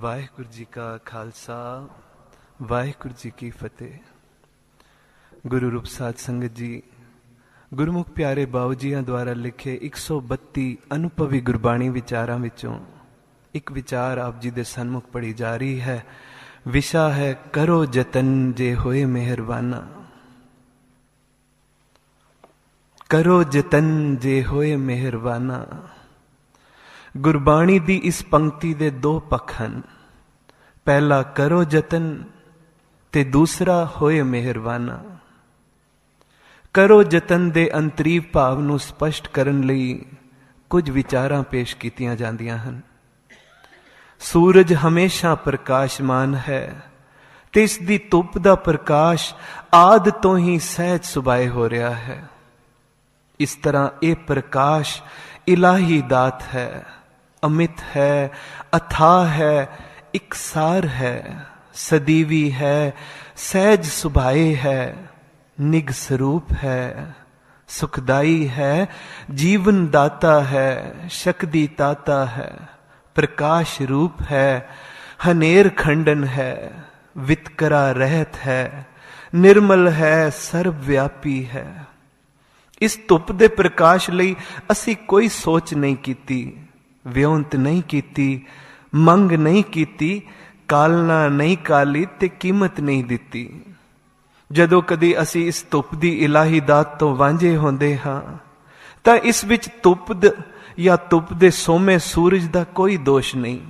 ਵਾਹਿਗੁਰੂ ਜੀ ਕਾ ਖਾਲਸਾ, ਵਾਹਿਗੁਰੂ ਜੀ ਕੀ ਫਤਿਹ। ਗੁਰੂ ਰੂਪ ਸਾਧ ਸੰਗਤ ਜੀ, ਗੁਰਮੁਖ ਪਿਆਰੇ ਬਾਉ ਜੀਆਂ ਦੁਆਰਾ ਲਿਖੇ 132 ਅਨੁਭਵੀ ਗੁਰਬਾਣੀ ਵਿਚਾਰਾਂ ਵਿੱਚੋਂ ਇੱਕ ਵਿਚਾਰ ਆਪ ਜੀ ਦੇ ਸਨਮੁਖ ਪੜੀ ਜਾ ਰਹੀ ਹੈ। ਵਿਸ਼ਾ ਹੈ, ਕਰੋ ਜਤਨ ਜੇ ਹੋਏ ਮਿਹਰਬਾਨਾ। ਕਰੋ ਜਤਨ ਜੇ ਹੋਏ ਮਿਹਰਬਾਨਾ। ਗੁਰਬਾਣੀ ਦੀ ਇਸ ਪੰਕਤੀ ਦੇ ਦੋ ਪੱਖ ਹਨ। ਪਹਿਲਾ, ਕਰੋ ਯਤਨ ਤੇ ਦੂਸਰਾ, ਹੋਏ ਮਿਹਰਬਾਨਾ। ਕਰੋ ਯਤਨ ਦੇ ਅੰਤਰੀਵ ਭਾਵ ਨੂੰ ਸਪਸ਼ਟ ਕਰਨ ਲਈ ਕੁਝ ਵਿਚਾਰਾਂ ਪੇਸ਼ ਕੀਤੀਆਂ ਜਾਂਦੀਆਂ ਹਨ। ਸੂਰਜ ਹਮੇਸ਼ਾ ਪ੍ਰਕਾਸ਼ਮਾਨ ਹੈ ਤੇ ਇਸ ਦੀ ਧੁੱਪ ਦਾ ਪ੍ਰਕਾਸ਼ ਆਦ ਤੋਂ ਹੀ ਸਹਿਜ ਸੁਭਾਏ ਹੋ ਰਿਹਾ ਹੈ। ਇਸ ਤਰ੍ਹਾਂ ਇਹ ਪ੍ਰਕਾਸ਼ ਇਲਾਹੀ ਦਾਤ ਹੈ। ਅਮਿਤ ਹੈ ਅਥਾ ਹੈ ਇਕਸਾਰ ਹੈ ਸਦੀਵੀ ਹੈ ਸਹਿਜ ਸੁਭਾਏ ਹੈ ਨਿਗ ਸਰੂਪ ਹੈ ਸੁਖਦਾਈ ਹੈ ਜੀਵਨ ਦਾਤਾ ਹੈ ਸ਼ਕਤੀ ਤਾਤਾ ਹੈ ਪ੍ਰਕਾਸ਼ ਰੂਪ ਹੈ ਹਨੇਰ ਖੰਡਨ ਹੈ ਵਿਤਕਰਾ ਰਹਿਤ ਹੈ ਨਿਰਮਲ ਹੈ ਸਰਬ ਵਿਆਪੀ ਹੈ ਇਸ ਧੁੱਪ ਦੇ ਪ੍ਰਕਾਸ਼ ਲਈ ਅਸੀਂ ਕੋਈ ਸੋਚ ਨਹੀਂ ਕੀਤੀ ਵਿਉਂਤ ਨਹੀਂ ਕੀਤੀ, ਮੰਗ ਨਹੀਂ ਕੀਤੀ ਕਾਲਨਾ ਨਹੀਂ ਕਾਲੀ ਤੇ ਕੀਮਤ ਨਹੀਂ ਦਿੱਤੀ। ਜਦੋਂ ਕਦੀ ਅਸੀਂ ਇਸ ਧੁੱਪ ਦੀ ਇਲਾਹੀ ਦਾਤ ਤੋਂ ਵਾਂਝੇ ਹੁੰਦੇ ਹਾਂ, ਤਾਂ ਇਸ ਵਿੱਚ ਧੁੱਪ ਜਾਂ ਧੁੱਪ ਦੇ ਸੋਮੇ ਸੂਰਜ ਦਾ ਕੋਈ ਦੋਸ਼ ਨਹੀਂ।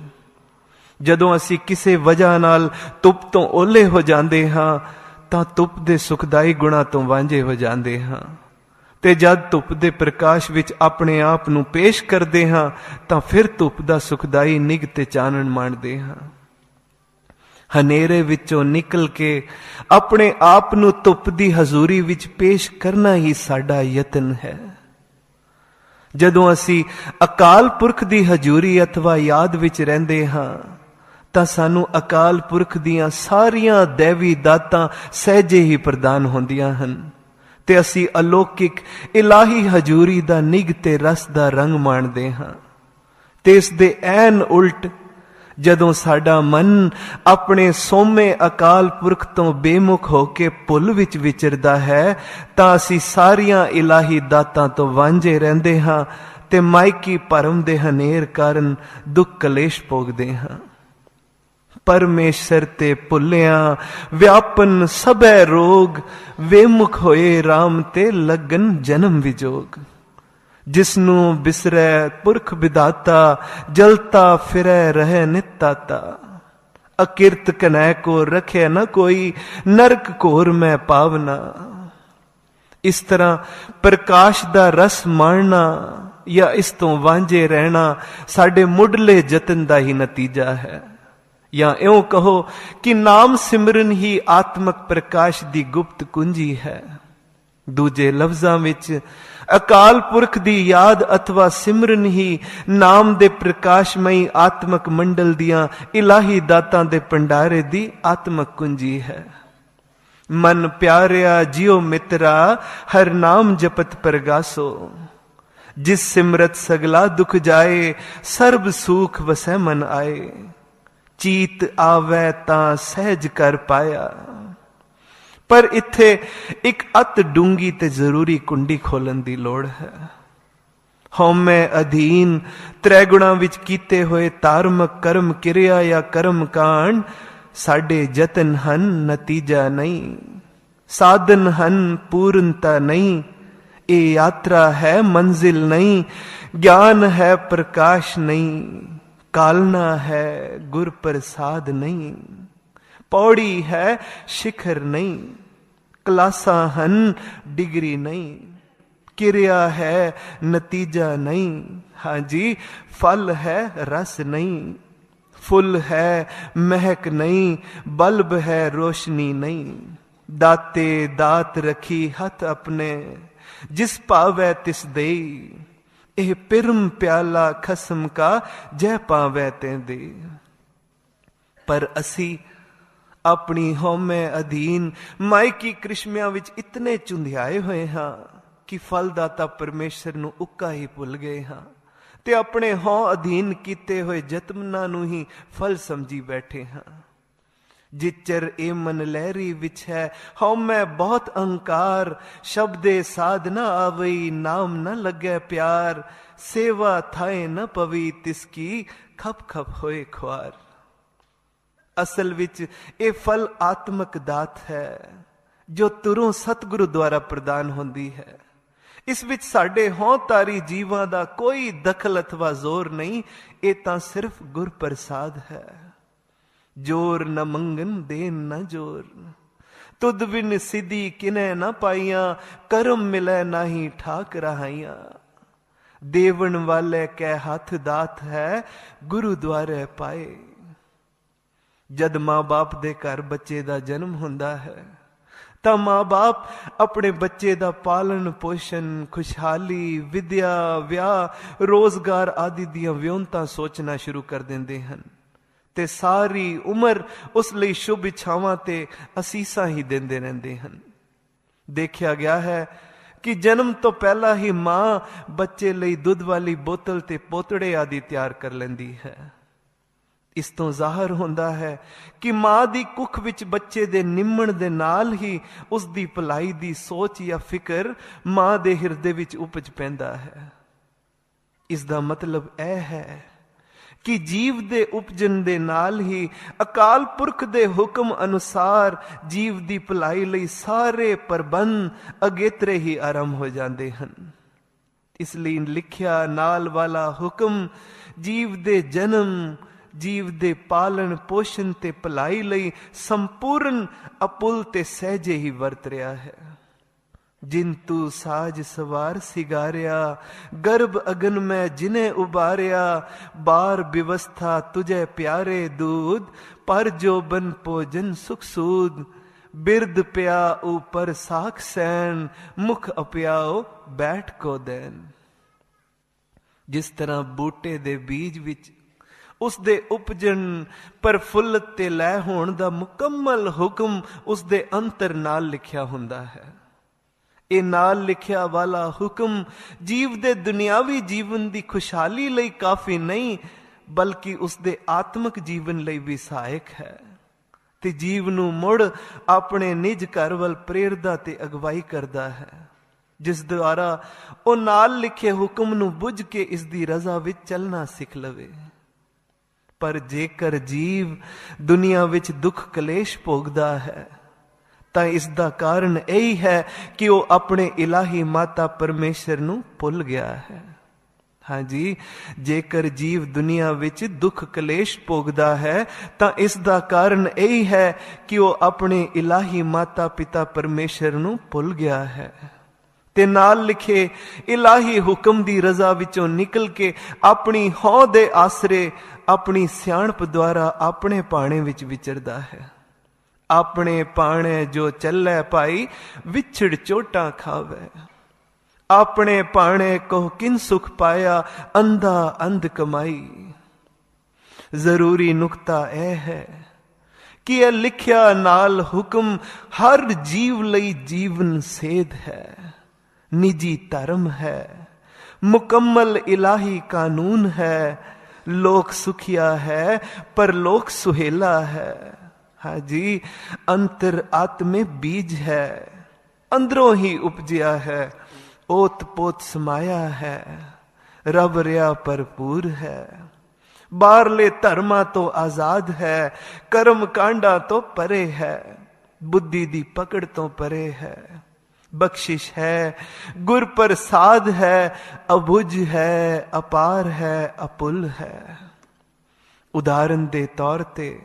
ਜਦੋਂ ਅਸੀਂ ਕਿਸੇ ਵਜ੍ਹਾ ਨਾਲ ਧੁੱਪ ਤੋਂ ਓਲੇ ਹੋ ਜਾਂਦੇ ਹਾਂ, ਤਾਂ ਧੁੱਪ ਦੇ ਸੁਖਦਾਈ ਗੁਣਾ ਤੋਂ ਵਾਂਝੇ ਹੋ ਜਾਂਦੇ ਹਾਂ। ਤੇ ਜਦ ਧੁੱਪ ਦੇ ਪ੍ਰਕਾਸ਼ ਵਿੱਚ ਆਪਣੇ ਆਪ ਨੂੰ ਪੇਸ਼ ਕਰਦੇ ਹਾਂ, ਤਾਂ ਫਿਰ ਧੁੱਪ ਦਾ ਸੁਖਦਾਈ ਨਿਗ ਤੇ ਚਾਨਣ ਮਾਣਦੇ ਹਾਂ। ਹਨੇਰੇ ਵਿੱਚੋਂ ਨਿਕਲ ਕੇ ਆਪਣੇ ਆਪ ਨੂੰ ਧੁੱਪ ਦੀ ਹਜ਼ੂਰੀ ਵਿੱਚ ਪੇਸ਼ ਕਰਨਾ ਹੀ ਸਾਡਾ ਯਤਨ ਹੈ। ਜਦੋਂ ਅਸੀਂ ਅਕਾਲ ਪੁਰਖ ਦੀ ਹਜ਼ੂਰੀ ਅਥਵਾ ਯਾਦ ਵਿੱਚ ਰਹਿੰਦੇ ਹਾਂ, ਤਾਂ ਸਾਨੂੰ ਅਕਾਲ ਪੁਰਖ ਦੀਆਂ ਸਾਰੀਆਂ ਦੇਵੀ ਦਾਤਾਂ ਸਹਿਜੇ ਹੀ ਪ੍ਰਦਾਨ ਹੁੰਦੀਆਂ ਹਨ। ਤੇ ਅਸੀਂ ਅਲੌਕਿਕ ਇਲਾਹੀ ਹਜ਼ੂਰੀ ਦਾ ਨਿਗ ਤੇ ਰਸ ਦਾ ਰੰਗ ਮਾਣਦੇ ਹਾਂ। ਤੇ ਇਸ ਦੇ ਐਨ ਉਲਟ ਜਦੋਂ ਸਾਡਾ ਮਨ ਆਪਣੇ ਸੋਮੇ ਅਕਾਲ ਪੁਰਖ ਤੋਂ ਬੇਮੁਖ ਹੋ ਕੇ ਭੁੱਲ ਵਿੱਚ ਵਿਚਰਦਾ ਹੈ, ਤਾਂ ਅਸੀਂ ਸਾਰੀਆਂ ਇਲਾਹੀ ਦਾਤਾਂ ਤੋਂ ਵਾਂਝੇ ਰਹਿੰਦੇ ਹਾਂ ਤੇ ਮਾਇਕੀ ਭਰਮ ਦੇ ਹਨੇਰ ਕਾਰਨ ਦੁੱਖ ਕਲੇਸ਼ ਭੋਗਦੇ ਹਾਂ। ਪਰਮੇਸ਼ਰ ਤੇ ਭੁੱਲਿਆ, ਵਿਆਪਨ ਸਭੈ ਰੋਗ, ਵੇਮੁਖ ਹੋਏ RAM ਤੇ ਲਗਨ ਜਨਮ ਵਿਜੋਗ। ਜਿਸ ਨੂੰ ਬਿਸਰੈ ਪੁਰਖ ਵਿਦਾਤਾ, ਜਲਤਾ ਫਿਰੈ ਰਹਿ ਨਿਤਾਤਾ। ਅਕਿਰਤ ਕਨੈ ਕੋ ਰਖਿਆ ਨ ਕੋਈ, ਨਰਕ ਘੋਰ ਮੈਂ ਪਾਵਨਾ। ਇਸ ਤਰ੍ਹਾਂ ਪ੍ਰਕਾਸ਼ ਦਾ ਰਸ ਮਾਣਨਾ ਜਾਂ ਇਸ ਤੋਂ ਵਾਂਝੇ ਰਹਿਣਾ ਸਾਡੇ ਮੁੱਢਲੇ ਯਤਨ ਦਾ ਹੀ ਨਤੀਜਾ ਹੈ। ਜਾਂ ਇਉਂ ਕਹੋ ਕਿ ਨਾਮ ਸਿਮਰਨ ਹੀ ਆਤਮਕ ਪ੍ਰਕਾਸ਼ ਦੀ ਗੁਪਤ ਕੁੰਜੀ ਹੈ। ਦੂਜੇ ਲਫ਼ਜ਼ਾਂ ਵਿੱਚ, ਅਕਾਲ ਪੁਰਖ ਦੀ ਯਾਦ ਅਥਵਾ ਸਿਮਰਨ ਹੀ ਨਾਮ ਦੇ ਪ੍ਰਕਾਸ਼ਮਈ ਆਤਮਕ ਮੰਡਲ ਦੀਆਂ ਇਲਾਹੀ ਦਾਤਾਂ ਦੇ ਭੰਡਾਰੇ ਦੀ ਆਤਮਕ ਕੁੰਜੀ ਹੈ। ਮਨ ਪਿਆਰਿਆ ਜਿਉ ਮਿੱਤਰਾ, ਹਰ ਨਾਮ ਜਪਤ ਪ੍ਰਗਾਸੋ। ਜਿਸ ਸਿਮਰਤ ਸਗਲਾ ਦੁਖ ਜਾਏ, ਸਰਬ ਸੂਖ ਵਸੈ ਮਨ ਆਏ। ਚੀਤ ਆਵੈ ਤਾਂ ਸਹਿਜ ਕਰ ਪਾਇਆ। ਪਰ ਇੱਥੇ ਇੱਕ ਅਤ ਡੂੰਗੀ ਤੇ ਜ਼ਰੂਰੀ ਕੁੰਡੀ ਖੋਲਣ ਦੀ ਲੋੜ ਹੈ। ਹਉਮੈ ਅਧੀਨ ਤ੍ਰੈ ਗੁਣਾ ਵਿੱਚ ਕੀਤੇ ਹੋਏ ਧਾਰਮਿਕ ਕਰਮ ਕਿਰਿਆ ਜਾਂ ਕਰਮ ਕਾਂਡ, ਸਾਡੇ ਯਤਨ ਹਨ ਨਤੀਜਾ ਨਹੀਂ। ਸਾਧਨ ਹਨ ਪੂਰਨਤਾ ਨਹੀਂ। ਇਹ ਯਾਤਰਾ ਹੈ ਮੰਜ਼ਿਲ ਨਹੀਂ। ਗਿਆਨ ਹੈ ਪ੍ਰਕਾਸ਼ ਨਹੀਂ। ਕਾਲਨਾ ਹੈ, ਗੁਰ ਪ੍ਰਸਾਦ ਨਹੀਂ। ਪੌੜੀ ਹੈ, ਸਿਖਰ ਨਹੀਂ। ਕਲਾਸਾਂ ਹਨ, ਡਿਗਰੀ ਨਹੀਂ। ਕਿਰਿਆ ਹੈ, ਨਤੀਜਾ ਨਹੀਂ। ਹਾਂਜੀ, ਫਲ ਹੈ, ਰਸ ਨਹੀਂ। ਫੁੱਲ ਹੈ, ਮਹਿਕ ਨਹੀਂ। ਬਲਬ ਹੈ, ਰੋਸ਼ਨੀ ਨਹੀਂ। ਦਾਤੇ ਦਾਤ ਰਖੀ ਹੱਥ ਆਪਣੇ। ਜਿਸ ਭਾਵੈ ਤਿਸ ਦੇਈ। ਇਹ ਪਿਰਮ ਪਿਆਲਾ ਖਸਮ ਕਾ ਜੈ ਪਾਵੈ ਤੇ ਦੇ। ਪਰ ਅਸੀਂ ਆਪਣੀ ਹਉਮੈ ਅਧੀਨ ਮਾਇਕੀ ਕ੍ਰਿਸ਼ਮਿਆਂ ਵਿੱਚ ਇਤਨੇ ਚੁੰਧਿਆਏ ਹੋਏ ਹਾਂ ਕਿ ਫਲਦਾਤਾ ਪਰਮੇਸ਼ਰ ਨੂੰ ਉੱਕਾ ਹੀ ਭੁੱਲ ਗਏ ਹਾਂ ਤੇ ਆਪਣੇ ਹਉ ਅਧੀਨ ਕੀਤੇ ਹੋਏ ਜਤਨਾਂ ਨੂੰ ਹੀ ਫਲ ਸਮਝੀ ਬੈਠੇ ਹਾਂ। ਜਿਚਰ ਇਹ ਮਨ ਲਹਿਰੀ ਵਿੱਚ ਹੈ ਹਉ ਮੈਂ ਬਹੁਤ ਅਹੰਕਾਰ, ਸ਼ਬਦੇ ਸਾਧ ਨਾ ਆਵਈ, ਨਾਮ ਨ ਲੱਗੈ ਪਿਆਰ, ਸੇਵਾ ਥਾਏ ਨ ਪਵੀ, ਤਿਸ ਕੀ ਖਪ ਖਪ ਹੋਏ ਖੁਆਰ। ਅਸਲ ਵਿੱਚ ਇਹ ਫਲ ਆਤਮਕ ਦਾਤ ਹੈ, ਜੋ ਤੁਰੋਂ ਸਤਿਗੁਰੂ ਦੁਆਰਾ ਪ੍ਰਦਾਨ ਹੁੰਦੀ ਹੈ। ਇਸ ਵਿੱਚ ਸਾਡੇ ਹੌਤਾਰੀ ਜੀਵਾਂ ਦਾ ਕੋਈ ਦਖਲ ਅਥਵਾ ਜ਼ੋਰ ਨਹੀਂ, ਇਹ ਤਾਂ ਸਿਰਫ ਗੁਰ ਪ੍ਰਸਾਦ ਹੈ। ਜੋਰ ਨ ਮੰਗਨ ਦੇਨ ਨ ਜੋਰ। ਤੁਧ ਬਿਨ ਸਿੱਧੀ ਕਿਨੈ ਨ ਪਾਈਆਂ, ਕਰਮ ਮਿਲੈ ਨਾਹੀ ਠਾਕ ਰਹਾਈਆਂ। ਦੇਵਨ ਵਾਲੇ ਕੈ ਹੱਥ ਦਾਤ ਹੈ ਗੁਰੂ ਦੁਆਰੇ ਪਾਏ। ਜਦ ਮਾਂ-ਬਾਪ ਦੇ ਘਰ ਬੱਚੇ ਦਾ ਜਨਮ ਹੁੰਦਾ ਹੈ, ਤਾਂ ਮਾਂ-ਬਾਪ ਆਪਣੇ ਬੱਚੇ ਦਾ ਪਾਲਣ ਪੋਸ਼ਣ, ਖੁਸ਼ਹਾਲੀ, ਵਿਦਿਆ, ਵਿਆਹ, ਰੋਜ਼ਗਾਰ ਆਦਿ ਦੀਆਂ ਵਿਉਂਤਾਂ ਸੋਚਣਾ ਸ਼ੁਰੂ ਕਰ ਦਿੰਦੇ ਹਨ। ਤੇ ਸਾਰੀ ਉਮਰ ਉਸ ਲਈ ਸ਼ੁਭ ਇਛਾਵਾਂ ਤੇ ਅਸੀਸਾਂ ਹੀ ਦਿੰਦੇ ਰਹਿੰਦੇ ਹਨ। ਦੇਖਿਆ ਗਿਆ ਹੈ ਕਿ ਜਨਮ ਤੋਂ ਪਹਿਲਾਂ ਹੀ ਮਾਂ ਬੱਚੇ ਲਈ ਦੁੱਧ ਵਾਲੀ ਬੋਤਲ ਤੇ ਪੋਤੜੇ ਆਦਿ ਤਿਆਰ ਕਰ ਲੈਂਦੀ ਹੈ। ਇਸ ਤੋਂ ਜ਼ਾਹਰ ਹੁੰਦਾ ਹੈ ਕਿ ਮਾਂ ਦੀ ਕੁੱਖ ਵਿੱਚ ਬੱਚੇ ਦੇ ਨਿੰਮਣ ਦੇ ਨਾਲ ਹੀ ਉਸ ਦੀ ਭਲਾਈ ਦੀ ਸੋਚ ਜਾਂ ਫਿਕਰ ਮਾਂ ਦੇ ਹਿਰਦੇ ਵਿੱਚ ਉਪਜ ਪੈਂਦਾ ਹੈ। ਇਸ ਦਾ ਮਤਲਬ ਇਹ ਹੈ ਕਿ ਜੀਵ ਦੇ ਉਪਜਨ ਦੇ ਨਾਲ ਹੀ ਅਕਾਲ ਪੁਰਖ ਦੇ ਹੁਕਮ ਅਨੁਸਾਰ ਜੀਵ ਦੀ ਭਲਾਈ ਲਈ ਸਾਰੇ ਪ੍ਰਬੰਧ ਅਗੇਤਰੇ ਹੀ ਆਰੰਭ ਹੋ ਜਾਂਦੇ ਹਨ। ਇਸ ਲਈ ਲਿਖਿਆ ਨਾਲ ਵਾਲਾ ਹੁਕਮ ਜੀਵ ਦੇ ਜਨਮ, ਜੀਵ ਦੇ ਪਾਲਣ ਪੋਸ਼ਣ ਤੇ ਭਲਾਈ ਲਈ ਸੰਪੂਰਨ ਅਪੁੱਲ ਤੇ ਸਹਿਜੇ ਹੀ ਵਰਤ ਰਿਹਾ ਹੈ। ਜਿੰਤੂ ਸਾਜ ਸਵਾਰ ਸਿਗਾਰਿਆ, ਗਰਭ ਅਗਨ ਮੈਂ ਜਿਨੇ ਉਬਾਰਿਆ, ਬਾਰ ਵਿਵਸਥਾ ਤੁਝੇ ਪਿਆਰੇ ਦੂਦ ਪਰ ਜੋ ਬਨ ਭੋਜਨ ਸੁਖ ਸੂਦ ਬਿਰਦ ਪਿਆ ਉਪਰ ਸਾਖ ਸੈਨ ਮੁਖ ਅਪਿਆਓ ਬੈਠ ਕੋ ਦੇਨ। ਜਿਸ ਤਰ੍ਹਾਂ ਬੂਟੇ ਦੇ ਬੀਜ ਵਿੱਚ ਉਸ ਦੇ ਉਪਜਣ ਪਰਫੁੱਲਤ ਤੇ ਲੈ ਹੋਣ ਦਾ ਮੁਕੰਮਲ ਹੁਕਮ ਉਸ ਦੇ ਅੰਤਰ ਨਾਲ ਲਿਖਿਆ ਹੁੰਦਾ ਹੈ। ਇਹ ਨਾਲ ਲਿਖਿਆ ਵਾਲਾ ਹੁਕਮ ਜੀਵ ਦੇ ਦੁਨਿਆਵੀ ਜੀਵਨ ਦੀ ਖੁਸ਼ਹਾਲੀ ਲਈ ਕਾਫੀ ਨਹੀਂ, ਬਲਕਿ ਉਸ ਦੇ ਆਤਮਿਕ ਜੀਵਨ ਲਈ ਵੀ ਸਹਾਇਕ ਹੈ। ਤੇ ਜੀਵ ਨੂੰ ਮੁੜ ਆਪਣੇ ਨਿਜ ਘਰ ਵੱਲ ਪ੍ਰੇਰਦਾ ਤੇ ਅਗਵਾਈ ਕਰਦਾ ਹੈ। ਜਿਸ ਦੁਆਰਾ ਉਹ ਨਾਲ ਲਿਖੇ ਹੁਕਮ ਨੂੰ ਬੁੱਝ ਕੇ ਇਸ ਦੀ ਰਜ਼ਾ ਵਿੱਚ ਚੱਲਣਾ ਸਿੱਖ ਲਵੇ। ਪਰ ਜੇਕਰ ਜੀਵ ਦੁਨੀਆ ਵਿੱਚ ਦੁੱਖ ਕਲੇਸ਼ ਭੋਗਦਾ ਹੈ ਤਾਂ ਇਸ ਦਾ ਕਾਰਨ ਇਹੀ ਹੈ ਕਿ ਉਹ ਆਪਣੇ ਇਲਾਹੀ ਮਾਤਾ ਪਰਮੇਸ਼ਰ ਨੂੰ ਭੁੱਲ ਗਿਆ ਹੈ। ਹਾਂਜੀ ਜੇਕਰ ਜੀਵ ਦੁਨੀਆ ਵਿੱਚ ਦੁੱਖ ਕਲੇਸ਼ ਭੋਗਦਾ ਹੈ, ਤਾਂ ਇਸ ਦਾ ਕਾਰਨ ਇਹੀ ਹੈ ਕਿ ਉਹ ਆਪਣੇ ਇਲਾਹੀ ਮਾਤਾ ਪਿਤਾ ਪਰਮੇਸ਼ਰ ਨੂੰ ਭੁੱਲ ਗਿਆ ਹੈ। ਤੇ ਨਾਲ ਲਿਖੇ, ਇਲਾਹੀ ਹੁਕਮ ਦੀ ਰਜ਼ਾ ਵਿੱਚੋਂ ਨਿਕਲ ਕੇ ਆਪਣੀ ਹਉ ਦੇ ਆਸਰੇ ਆਪਣੀ ਸਿਆਣਪ ਦੁਆਰਾ ਆਪਣੇ ਪਾਣੇ ਵਿੱਚ ਵਿਚਰਦਾ ਹੈ। ਆਪਣੇ ਪਾਣੇ ਜੋ ਚੱਲੇ ਭਾਈ, ਵਿਛੜ ਚੋਟਾਂ ਖਾਵੇ। ਆਪਣੇ ਪਾਣੇ ਕੋ ਕਿਨ ਸੁਖ ਪਾਇਆ, ਅੰਧਾ ਅੰਧ ਕਮਾਈ। ਜ਼ਰੂਰੀ ਨੁਕਤਾ ਇਹ ਹੈ ਕਿ ਇਹ ਲਿਖਿਆ ਨਾਲ ਹੁਕਮ ਹਰ ਜੀਵ ਲਈ ਜੀਵਨ ਸੇਧ ਹੈ। ਨਿਜੀ ਧਰਮ ਹੈ, ਮੁਕੰਮਲ ਇਲਾਹੀ ਕਾਨੂੰਨ ਹੈ। ਲੋਕ ਸੁਖਿਆ ਹੈ, ਪਰ ਲੋਕ ਸੁਹੇਲਾ ਹੈ ਹਾਜੀ ਅੰਤਰ ਆਤਮੇ ਬੀਜ ਹੈ ਅੰਦਰੋਂ ਹੀ ਉਪਜਿਆ ਹੈ ਓਤ ਪੋਤ ਸਮਾਇਆ ਹੈ ਰਬ ਰਿਆ ਭਰਪੂਰ ਹੈ ਬਾਹਰਲੇ ਧਰਮਾਂ ਤੋਂ ਆਜ਼ਾਦ ਹੈ ਕਰਮ ਕਾਂਡਾ ਤੋਂ ਪਰੇ ਹੈ ਬੁੱਧੀ ਦੀ ਪਕੜ ਤੋਂ ਪਰੇ ਹੈ ਬਖਸ਼ਿਸ਼ ਹੈ ਗੁਰ ਪ੍ਰਸਾਦ ਹੈ ਅਬੁਝ ਹੈ ਅਪਾਰ ਹੈ ਅਪੁੱਲ ਹੈ ਉਦਾਹਰਨ ਦੇ ਤੌਰ ਤੇ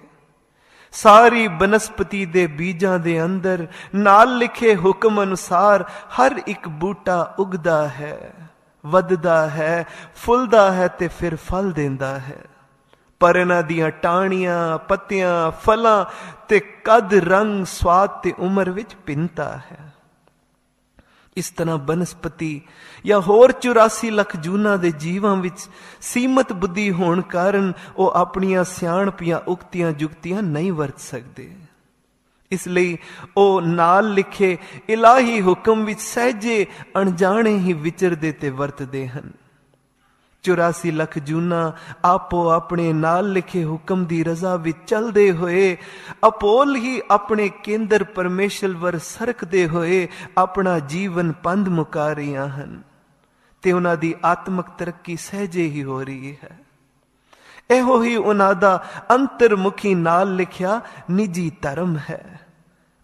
ਸਾਰੀ ਬਨਸਪਤੀ ਦੇ ਬੀਜਾਂ ਦੇ ਅੰਦਰ ਨਾਲ ਲਿਖੇ ਹੁਕਮ ਅਨੁਸਾਰ ਹਰ ਇੱਕ ਬੂਟਾ ਉਗਦਾ ਹੈ, ਵੱਧਦਾ ਹੈ, ਫੁੱਲਦਾ ਹੈ ਤੇ ਫਿਰ ਫਲ ਦਿੰਦਾ ਹੈ। ਪਰ ਇਹਨਾਂ ਦੀਆਂ ਟਾਹਣੀਆਂ, ਪੱਤੀਆਂ, ਫਲਾਂ ਤੇ ਕਦ ਰੰਗ ਸਵਾਦ ਤੇ ਉਮਰ ਵਿੱਚ ਭਿੰਨਤਾ ਹੈ। ਇਸ ਤਰ੍ਹਾਂ ਬਨਸਪਤੀ ਜਾਂ ਹੋਰ 84 ਲੱਖ ਜੂਨਾਂ ਦੇ ਜੀਵਾਂ ਵਿੱਚ ਸੀਮਤ ਬੁੱਧੀ ਹੋਣ ਕਾਰਨ ਉਹ ਆਪਣੀਆਂ ਸਿਆਣਪੀਆਂ ਉਕਤੀਆਂ ਜੁਗਤੀਆਂ ਨਹੀਂ ਵਰਤ ਸਕਦੇ। ਇਸ ਲਈ ਉਹ ਨਾਲ ਲਿਖੇ ਇਲਾਹੀ ਹੁਕਮ ਵਿੱਚ ਸਹਜੇ ਅਣਜਾਣੇ ਹੀ ਵਿਚਰਦੇ ਤੇ ਵਰਤਦੇ ਹਨ। 84 ਲੱਖ ਜੂਨਾ ਆਪੋ ਆਪਣੇ ਨਾਲ ਲਿਖੇ ਹੁਕਮ ਦੀ ਰਜ਼ਾ ਵਿੱਚ ਚੱਲਦੇ ਹੋਏ, ਅਪੋਲ ਹੀ ਆਪਣੇ ਕੇਂਦਰ ਪਰਮੇਸ਼ਰ ਵਰ ਸਰਕਦੇ ਹੋਏ ਆਪਣਾ ਜੀਵਨ ਪੰਧ ਮੁਕਾ ਰਹੀਆਂ ਹਨ ਤੇ ਉਹਨਾਂ ਦੀ ਆਤਮਿਕ ਤਰੱਕੀ ਸਹਜੇ ਹੀ ਹੋ ਰਹੀ ਹੈ। ਇਹੋ ਹੀ ਉਹਨਾਂ ਦਾ ਅੰਤਰਮੁਖੀ ਨਾਲ ਲਿਖਿਆ ਨਿੱਜੀ ਧਰਮ ਹੈ।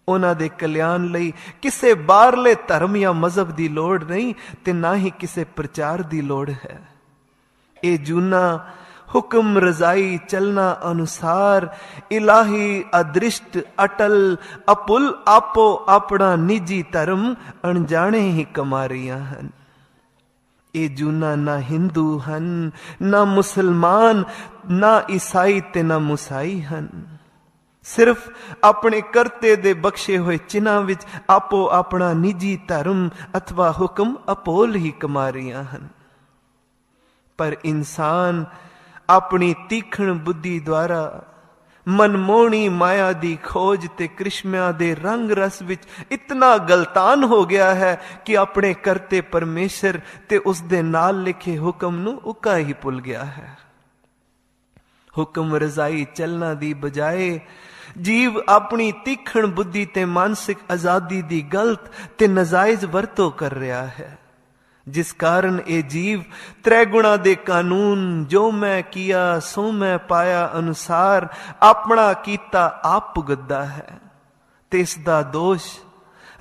ਉਹਨਾਂ ਦੇ ਕਲਿਆਣ ਲਈ ਕਿਸੇ ਬਾਹਰਲੇ ਧਰਮ ਜਾਂ ਮਜ਼ਹਬ ਦੀ ਲੋੜ ਨਹੀਂ ਤੇ ਨਾ ਹੀ ਕਿਸੇ ਪ੍ਰਚਾਰ ਦੀ ਲੋੜ ਹੈ। ਇਹ ਜੂਨਾ ਹੁਕਮ ਰਜ਼ਾਈ ਚਲਨਾ ਅਨੁਸਾਰ, ਇਲਾਹੀ ਅਦ੍ਰਿਸ਼ਟ ਅਟਲ, ਅਪੁਲ ਆਪੋ ਆਪਣਾ ਨਿੱਜੀ ਧਰਮ ਅਣਜਾਣੇ ਹੀ ਕਮਾ ਰਹੀਆਂ ਹਨ। ਇਹ ਜੂਨਾ ਨਾ ਹਿੰਦੂ ਹਨ, ਨਾ ਮੁਸਲਮਾਨ, ਨਾ ਈਸਾਈ ਤੇ ਨਾ ਮੁਸਾਈ ਹਨ। ਸਿਰਫ ਆਪਣੇ ਕਰਤੇ ਦੇ ਬਖਸ਼ੇ ਹੋਏ ਚਿਨਾਂ ਵਿੱਚ ਆਪੋ ਆਪਣਾ ਨਿੱਜੀ ਧਰਮ ਅਥਵਾ ਹੁਕਮ ਅਪੋਲ ਹੀ ਕਮਾ ਰਹੀਆਂ ਹਨ। ਪਰ ਇਨਸਾਨ ਆਪਣੀ ਤੀਖਣ ਬੁੱਧੀ ਦੁਆਰਾ ਮਨਮੋਹਣੀ ਮਾਇਆ ਦੀ ਖੋਜ ਤੇ ਕ੍ਰਿਸ਼ਮਿਆਂ ਦੇ ਰੰਗ ਰਸ ਵਿੱਚ ਇਤਨਾ ਗਲਤਾਨ ਹੋ ਗਿਆ ਹੈ ਕਿ ਆਪਣੇ ਕਰਤੇ ਪਰਮੇਸ਼ਰ ਤੇ ਉਸ ਦੇ ਨਾਲ ਲਿਖੇ ਹੁਕਮ ਨੂੰ ਉਕਾ ਹੀ ਭੁੱਲ ਗਿਆ ਹੈ। ਹੁਕਮ ਰਜ਼ਾਈ ਚੱਲਣਾ ਦੀ ਬਜਾਏ ਜੀਵ ਆਪਣੀ ਤੀਖਣ ਬੁੱਧੀ ਤੇ ਮਾਨਸਿਕ ਆਜ਼ਾਦੀ ਦੀ ਗਲਤ ਤੇ ਨਜਾਇਜ਼ ਵਰਤੋਂ ਕਰ ਰਿਹਾ ਹੈ। ਜਿਸ ਕਾਰਨ ਇਹ ਜੀਵ ਤ੍ਰੈ ਗੁਣਾ ਦੇ ਕਾਨੂੰਨ ਜੋ ਮੈਂ ਕੀਆ, ਸੋ ਮੈਂ ਪਾਇਆ ਅਨੁਸਾਰ ਆਪਣਾ ਕੀਤਾ ਆਪ ਭੁਗਤਦਾ ਹੈ। ਤੇ ਇਸ ਦਾ ਦੋਸ਼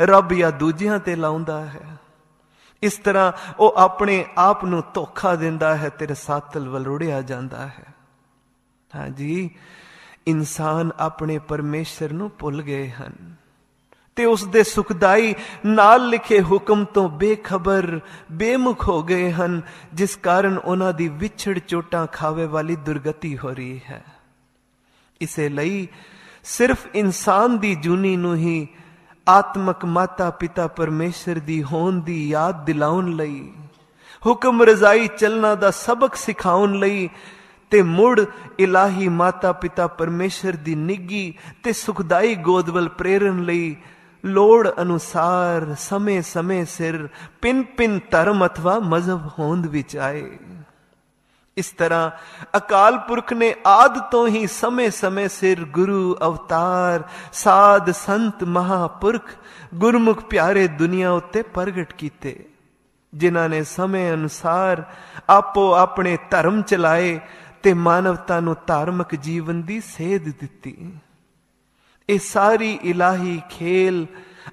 ਰੱਬ ਜਾਂ ਦੂਜਿਆਂ ਤੇ ਲਾਉਂਦਾ ਹੈ। ਇਸ ਤਰ੍ਹਾਂ ਉਹ ਆਪਣੇ ਆਪ ਨੂੰ ਧੋਖਾ ਦਿੰਦਾ ਹੈ ਤੇ ਰਸਾਤਲ ਵੱਲ ਰੁੜਿਆ ਜਾਂਦਾ ਹੈ। ਹਾਂਜੀ ਇਨਸਾਨ ਆਪਣੇ ਪਰਮੇਸ਼ਰ ਨੂੰ ਭੁੱਲ ਗਏ ਹਨ। ਤੇ ਉਸ ਦੇ ਸੁਖਦਾਈ ਨਾਲ ਲਿਖੇ ਹੁਕਮ ਤੋਂ ਬੇਖਬਰ, ਬੇਮੁਖ ਹੋ ਗਏ ਹਨ, ਜਿਸ ਕਾਰਨ ਉਹਨਾਂ ਦੀ ਵਿਛੜ ਚੋਟਾਂ ਖਾਵੇ ਵਾਲੀ ਦੁਰਗਤੀ ਹੋ ਰਹੀ ਹੈ। ਇਸੇ ਲਈ ਸਿਰਫ ਇਨਸਾਨ ਦੀ ਜੂਨੀ ਨੂੰ ਹੀ ਆਤਮਕ ਮਾਤਾ ਪਿਤਾ ਪਰਮੇਸ਼ਰ ਦੀ ਹੋਣ ਦੀ ਯਾਦ ਦਿਲਾਉਣ ਲਈ, ਹੁਕਮ ਰਜ਼ਾਈ ਚੱਲਣਾ ਦਾ ਸਬਕ ਸਿਖਾਉਣ ਲਈ ਤੇ ਮੁੜ ਇਲਾਹੀ ਮਾਤਾ ਪਿਤਾ ਪਰਮੇਸ਼ਰ ਦੀ ਨਿੱਗੀ ਤੇ ਸੁਖਦਾਈ ਗੋਦਵਲ ਪ੍ਰੇਰਨ ਲਈ ਲੋੜ ਅਨੁਸਾਰ ਸਮੇਂ-ਸਮੇਂ ਸਿਰ ਪਿੰਨ-ਪਿੰਨ ਧਰਮ ਅਥਵਾ ਮਜ਼ਹਬ ਹੋਂਦ ਵਿੱਚ ਆਏ। ਇਸ ਤਰ੍ਹਾਂ ਅਕਾਲ ਪੁਰਖ ਨੇ ਆਦ ਤੋਂ ਹੀ ਸਮੇਂ-ਸਮੇਂ ਸਿਰ ਗੁਰੂ ਅਵਤਾਰ, ਸਾਧ ਸੰਤ, ਮਹਾਪੁਰਖ, ਗੁਰਮੁਖ ਪਿਆਰੇ ਦੁਨੀਆ ਉੱਤੇ ਪ੍ਰਗਟ ਕੀਤੇ, ਜਿਨ੍ਹਾਂ ਨੇ ਸਮੇਂ ਅਨੁਸਾਰ ਆਪੋ ਆਪਣੇ ਧਰਮ ਚਲਾਏ ਤੇ ਮਾਨਵਤਾ ਨੂੰ ਧਾਰਮਿਕ ਜੀਵਨ ਦੀ ਸੇਧ ਦਿੱਤੀ। ਇਹ ਸਾਰੀ ਇਲਾਹੀ ਖੇਲ,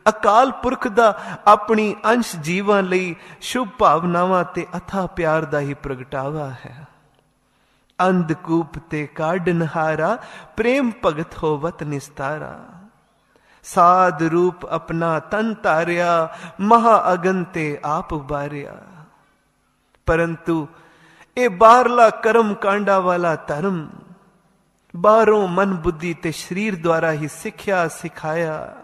ਅਕਾਲ ਪੁਰਖ ਦਾ ਆਪਣੀ ਅੰਸ਼ ਜੀਵਾਂ ਲਈ ਸ਼ੁਭ ਭਾਵਨਾਵਾਂ ਤੇ ਅਥਾ ਪਿਆਰ ਦਾ ਹੀ ਪ੍ਰਗਟਾਵਾ ਹੈ। ਅੰਧਕੂਪ ਤੇ ਕਾਢਨ ਹਾਰਾ ਪ੍ਰੇਮ ਭਗਤ ਹੋਵਤ ਨਿਸਤਾਰਾ। ਸਾਧ ਰੂਪ ਆਪਣਾ ਤਨ ਤਾਰਿਆ, ਮਹਾ ਅਗਨ ਤੇ ਆਪ ਉਬਾਰਿਆ ਪਰੰਤੂ ਇਹ ਬਾਹਰਲਾ ਕਰਮ ਕਾਂਡਾ ਵਾਲਾ ਧਰਮ ਬਾਹਰੋਂ ਮਨ ਬੁੱਧੀ ਤੇ ਸਰੀਰ ਦੁਆਰਾ ਹੀ ਸਿੱਖਿਆ, ਸਿਖਾਇਆ,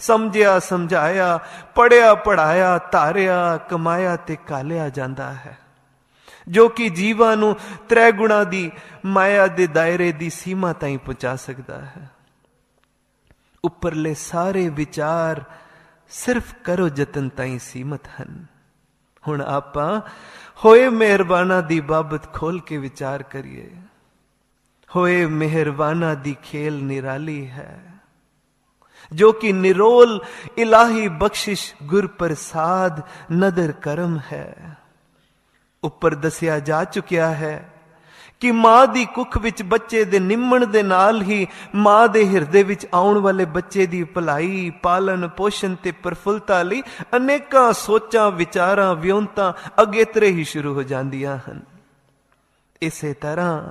ਸਮਝਿਆ, ਸਮਝਾਇਆ ਪੜਿਆ ਪੜਾਇਆ ਧਾਰਿਆ, ਕਮਾਇਆ ਤੇ ਕਾਲਿਆ ਜਾਂਦਾ ਹੈ। ਜੋ ਕਿ ਜੀਵਾਂ ਨੂੰ ਤ੍ਰੈ ਗੁਣਾ ਦੀ ਮਾਇਆ ਦੇ ਦਾਇਰੇ ਦੀ ਸੀਮਾ ਤਾਈਂ ਪਹੁੰਚਾ ਸਕਦਾ ਹੈ। ਉੱਪਰਲੇ ਸਾਰੇ ਵਿਚਾਰ ਸਿਰਫ ਕਰੋ ਜਤਨ ਤਾਈਂ ਸੀਮਤ ਹਨ। ਹੁਣ ਆਪਾਂ ਹੋਏ ਮਿਹਰਬਾਨਾ ਦੀ ਬਾਬਤ ਖੋਲ ਕੇ ਵਿਚਾਰ ਕਰੀਏ। ਹੋਏ ਮਿਹਰਬਾਨਾ ਦੀ ਖੇਲ ਨਿਰਾਲੀ ਹੈ, ਜੋ ਕਿ ਨਿਰੋਲ ਇਲਾਹੀ ਬਖਸ਼ਿਸ਼ ਗੁਰ ਪ੍ਰਸਾਦ ਨਦਰ ਕਰਮ ਹੈ। ਉੱਪਰ ਦੱਸਿਆ ਜਾ ਚੁੱਕਿਆ ਹੈ ਕਿ ਮਾਂ ਦੀ ਕੁੱਖ ਵਿੱਚ ਬੱਚੇ ਦੇ ਨਿੰਮਣ ਦੇ ਨਾਲ ਹੀ ਮਾਂ ਦੇ ਹਿਰਦੇ ਵਿੱਚ ਆਉਣ ਵਾਲੇ ਬੱਚੇ ਦੀ ਭਲਾਈ, ਪਾਲਣ, ਪੋਸ਼ਣ ਤੇ ਪ੍ਰਫੁੱਲਤਾ ਲਈ ਅਨੇਕਾਂ ਸੋਚਾਂ, ਵਿਚਾਰਾਂ, ਵਿਉਂਤਾਂ ਅਗੇਤਰੇ ਹੀ ਸ਼ੁਰੂ ਹੋ ਜਾਂਦੀਆਂ ਹਨ। ਇਸੇ ਤਰ੍ਹਾਂ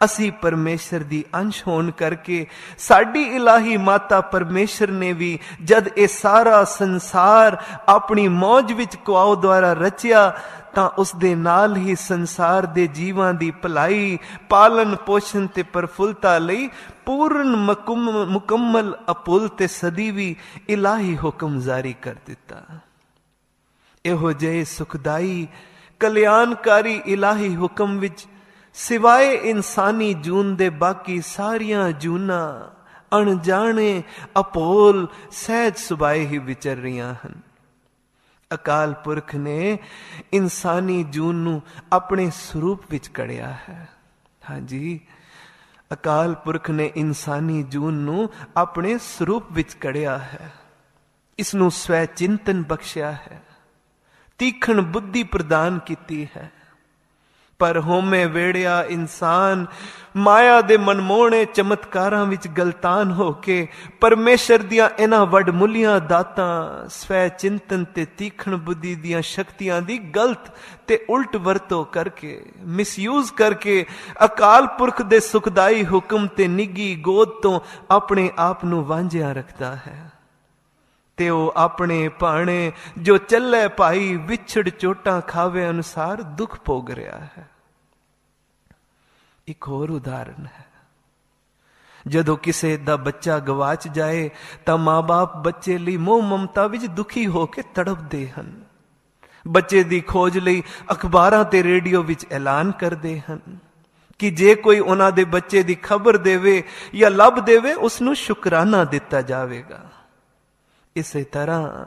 ਅਸੀਂ ਪਰਮੇਸ਼ਰ ਦੀ ਅੰਸ਼ ਹੋਣ ਕਰਕੇ ਸਾਡੀ ਇਲਾਹੀ ਮਾਤਾ ਪਰਮੇਸ਼ਰ ਨੇ ਵੀ ਜਦ ਇਹ ਸਾਰਾ ਸੰਸਾਰ ਆਪਣੀ ਮੌਜ ਵਿੱਚ ਕੁਆਉ ਦੁਆਰਾ ਰਚਿਆ, ਤਾਂ ਉਸ ਦੇ ਨਾਲ ਹੀ ਸੰਸਾਰ ਦੇ ਜੀਵਾਂ ਦੀ ਭਲਾਈ, ਪਾਲਣ ਪੋਸ਼ਣ ਤੇ ਪਰਫੁੱਲਤਾ ਲਈ ਪੂਰਨ ਮੁਕੰਮਲ ਅਪੁੱਲ ਤੇ ਸਦੀ ਵੀ ਇਲਾਹੀ ਹੁਕਮ ਜਾਰੀ ਕਰ ਦਿੱਤਾ। ਇਹੋ ਜਿਹੇ ਸੁਖਦਾਈ, ਕਲਿਆਣਕਾਰੀ ਇਲਾਹੀ ਹੁਕਮ ਵਿੱਚ ਸਿਵਾਏ ਇਨਸਾਨੀ ਜੂਨ ਦੇ ਬਾਕੀ ਸਾਰੀਆਂ ਜੂਨਾ, ਅਣਜਾਣੇ ਅਪੋਲ ਸਹਿਜ ਸੁਭਾਏ ਹੀ ਵਿਚਰ ਰਹੀਆਂ ਹਨ। ਅਕਾਲ ਪੁਰਖ ਨੇ ਇਨਸਾਨੀ ਜੂਨ ਨੂੰ ਆਪਣੇ ਸਰੂਪ ਵਿੱਚ ਕੜਿਆ ਹੈ। ਹਾਂਜੀ, ਅਕਾਲ ਪੁਰਖ ਨੇ ਇਨਸਾਨੀ ਜੂਨ ਨੂੰ ਆਪਣੇ ਸਰੂਪ ਵਿੱਚ ਕੜਿਆ ਹੈ। ਇਸ ਨੂੰ ਸਵੈ ਚਿੰਤਨ ਬਖਸ਼ਿਆ ਹੈ। ਤੀਖਣ ਬੁੱਧੀ ਪ੍ਰਦਾਨ ਕੀਤੀ ਹੈ। ਪਰ ਹੋਮੇ ਵੇੜਿਆ ਇਨਸਾਨ, ਮਾਇਆ ਦੇ ਮਨਮੋਹਣੇ ਚਮਤਕਾਰਾਂ ਵਿੱਚ ਗਲਤਾਨ ਹੋ ਕੇ ਪਰਮੇਸ਼ਰ ਦੀਆਂ ਇਹਨਾਂ ਵੱਡਮੁੱਲੀਆਂ ਦਾਤਾਂ ਸਵੈ ਚਿੰਤਨ ਤੇ ਤੀਖਣ ਬੁੱਧੀ ਦੀਆਂ ਸ਼ਕਤੀਆਂ ਦੀ ਗਲਤ ਤੇ ਉਲਟ ਵਰਤੋਂ ਕਰਕੇ ਮਿਸਯੂਜ਼ ਕਰਕੇ ਅਕਾਲ ਪੁਰਖ ਦੇ ਸੁਖਦਾਈ ਹੁਕਮ ਤੇ ਨਿੱਗੀ ਗੋਦ ਤੋਂ ਆਪਣੇ ਆਪ ਨੂੰ ਵਾਂਝਿਆ ਰੱਖਦਾ ਹੈ। ਤੇ ਉਹ ਆਪਣੇ ਭਾਣੇ, ਜੋ ਚੱਲੇ ਭਾਈ ਵਿਛੜ ਚੋਟਾਂ ਖਾਵੇ ਅਨੁਸਾਰ ਦੁੱਖ ਭੋਗ ਰਿਹਾ ਹੈ। ਇੱਕ ਹੋਰ ਉਦਾਹਰਨ ਹੈ। ਜਦੋਂ ਕਿਸੇ ਦਾ ਬੱਚਾ ਗਵਾਚ ਜਾਏ, ਤਾਂ ਮਾਪੇ ਬੱਚੇ ਲਈ ਮੋਹ ਮਮਤਾ ਵਿੱਚ ਦੁਖੀ ਹੋ ਕੇ ਤੜਪਦੇ ਹਨ। ਬੱਚੇ ਦੀ ਖੋਜ ਲਈ ਅਖਬਾਰਾਂ ਤੇ ਰੇਡੀਓ ਵਿੱਚ ਐਲਾਨ ਕਰਦੇ ਹਨ ਕਿ ਜੇ ਕੋਈ ਉਹਨਾਂ ਦੇ ਬੱਚੇ ਦੀ ਖਬਰ ਦੇਵੇ ਜਾਂ ਲੱਭ ਦੇਵੇ ਉਸ ਨੂੰ ਸ਼ੁਕਰਾਨਾ ਦਿੱਤਾ ਜਾਵੇਗਾ। ਇਸੇ ਤਰ੍ਹਾਂ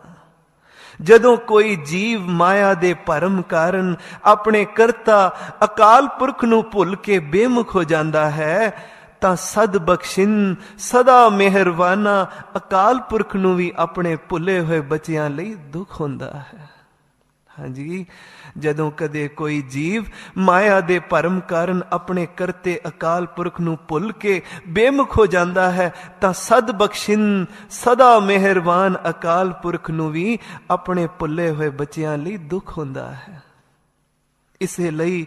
ਜਦੋਂ ਕੋਈ ਜੀਵ ਮਾਇਆ ਦੇ ਭਰਮ ਕਾਰਨ ਆਪਣੇ ਕਰਤਾ ਅਕਾਲ ਪੁਰਖ ਨੂੰ ਭੁੱਲ ਕੇ ਬੇਮੁਖ ਹੋ ਜਾਂਦਾ ਹੈ, ਤਾਂ ਸਦ ਬਖਸ਼ਿੰ ਸਦਾ ਮਿਹਰਵਾਨਾ ਅਕਾਲ ਪੁਰਖ ਨੂੰ ਵੀ ਆਪਣੇ ਭੁੱਲੇ ਹੋਏ ਬੱਚਿਆਂ ਲਈ ਦੁੱਖ ਹੁੰਦਾ ਹੈ। ਹਾਂਜੀ ਜਦੋਂ ਕਦੇ ਕੋਈ ਜੀਵ ਮਾਇਆ ਦੇ ਭਰਮ ਕਾਰਨ ਆਪਣੇ ਕਰਤੇ ਅਕਾਲ ਪੁਰਖ ਨੂੰ ਭੁੱਲ ਕੇ ਬੇਮੁਖ ਹੋ ਜਾਂਦਾ ਹੈ, ਤਾਂ ਸਦ ਬਖਸ਼ਿੰ, ਸਦਾ ਮਿਹਰਬਾਨ ਅਕਾਲ ਪੁਰਖ ਨੂੰ ਵੀ ਆਪਣੇ ਭੁੱਲੇ ਹੋਏ ਬੱਚਿਆਂ ਲਈ ਦੁੱਖ ਹੁੰਦਾ ਹੈ। ਇਸੇ ਲਈ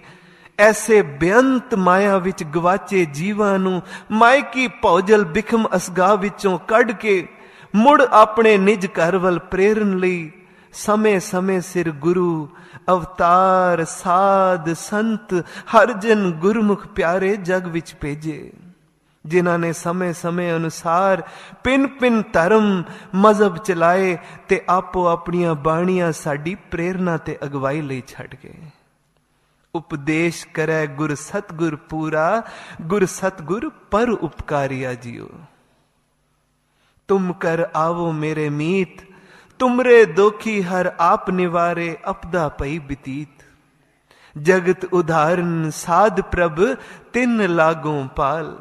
ਐਸੇ ਬੇਅੰਤ ਮਾਇਆ ਵਿੱਚ ਗਵਾਚੇ ਜੀਵਾਂ ਨੂੰ ਮਾਇਕੀ ਭੌਜਲ ਬਿਖਮ ਅਸਗਾ ਵਿੱਚੋਂ ਕੱਢ ਕੇ ਮੁੜ ਆਪਣੇ ਨਿਜ ਘਰ ਵੱਲ ਪ੍ਰੇਰਨ ਲਈ ਸਮੇਂ ਸਮੇਂ ਸਿਰ ਗੁਰੂ ਅਵਤਾਰ ਸਾਧ ਸੰਤ ਹਰ ਜਨ ਗੁਰਮੁਖ ਪਿਆਰੇ ਜਗ ਵਿੱਚ ਭੇਜੇ, ਜਿਨ੍ਹਾਂ ਨੇ ਸਮੇਂ-ਸਮੇਂ ਅਨੁਸਾਰ ਪਿੰਨ-ਪਿੰਨ ਧਰਮ ਮਜ਼ਹਬ ਚਲਾਏ ਤੇ ਆਪੋ ਆਪਣੀਆਂ ਬਾਣੀਆਂ ਸਾਡੀ ਪ੍ਰੇਰਣਾ ਤੇ ਅਗਵਾਈ ਲਈ ਛੱਡ ਗਏ। ਉਪਦੇਸ਼ ਕਰੈ ਗੁਰ ਸਤਗੁਰ ਪੂਰਾ, ਗੁਰ ਸਤਗੁਰ ਪਰ ਉਪਕਾਰੀਆ ਜੀਓ ਤੁਮ ਕਰ ਆਵੋ ਮੇਰੇ ਮੀਤ ਤੁਮਰੇ ਦੋਖੀ ਹਰ ਆਪ ਨਿਵਾਰੇ ਅਪਦਾ ਪਈ ਬਤੀਤ। ਜਗਤ ਉਧਾਰਨ ਸਾਧ ਪ੍ਰਭ ਤਿੰਨ ਲਾਗੋਂ ਪਾਲ।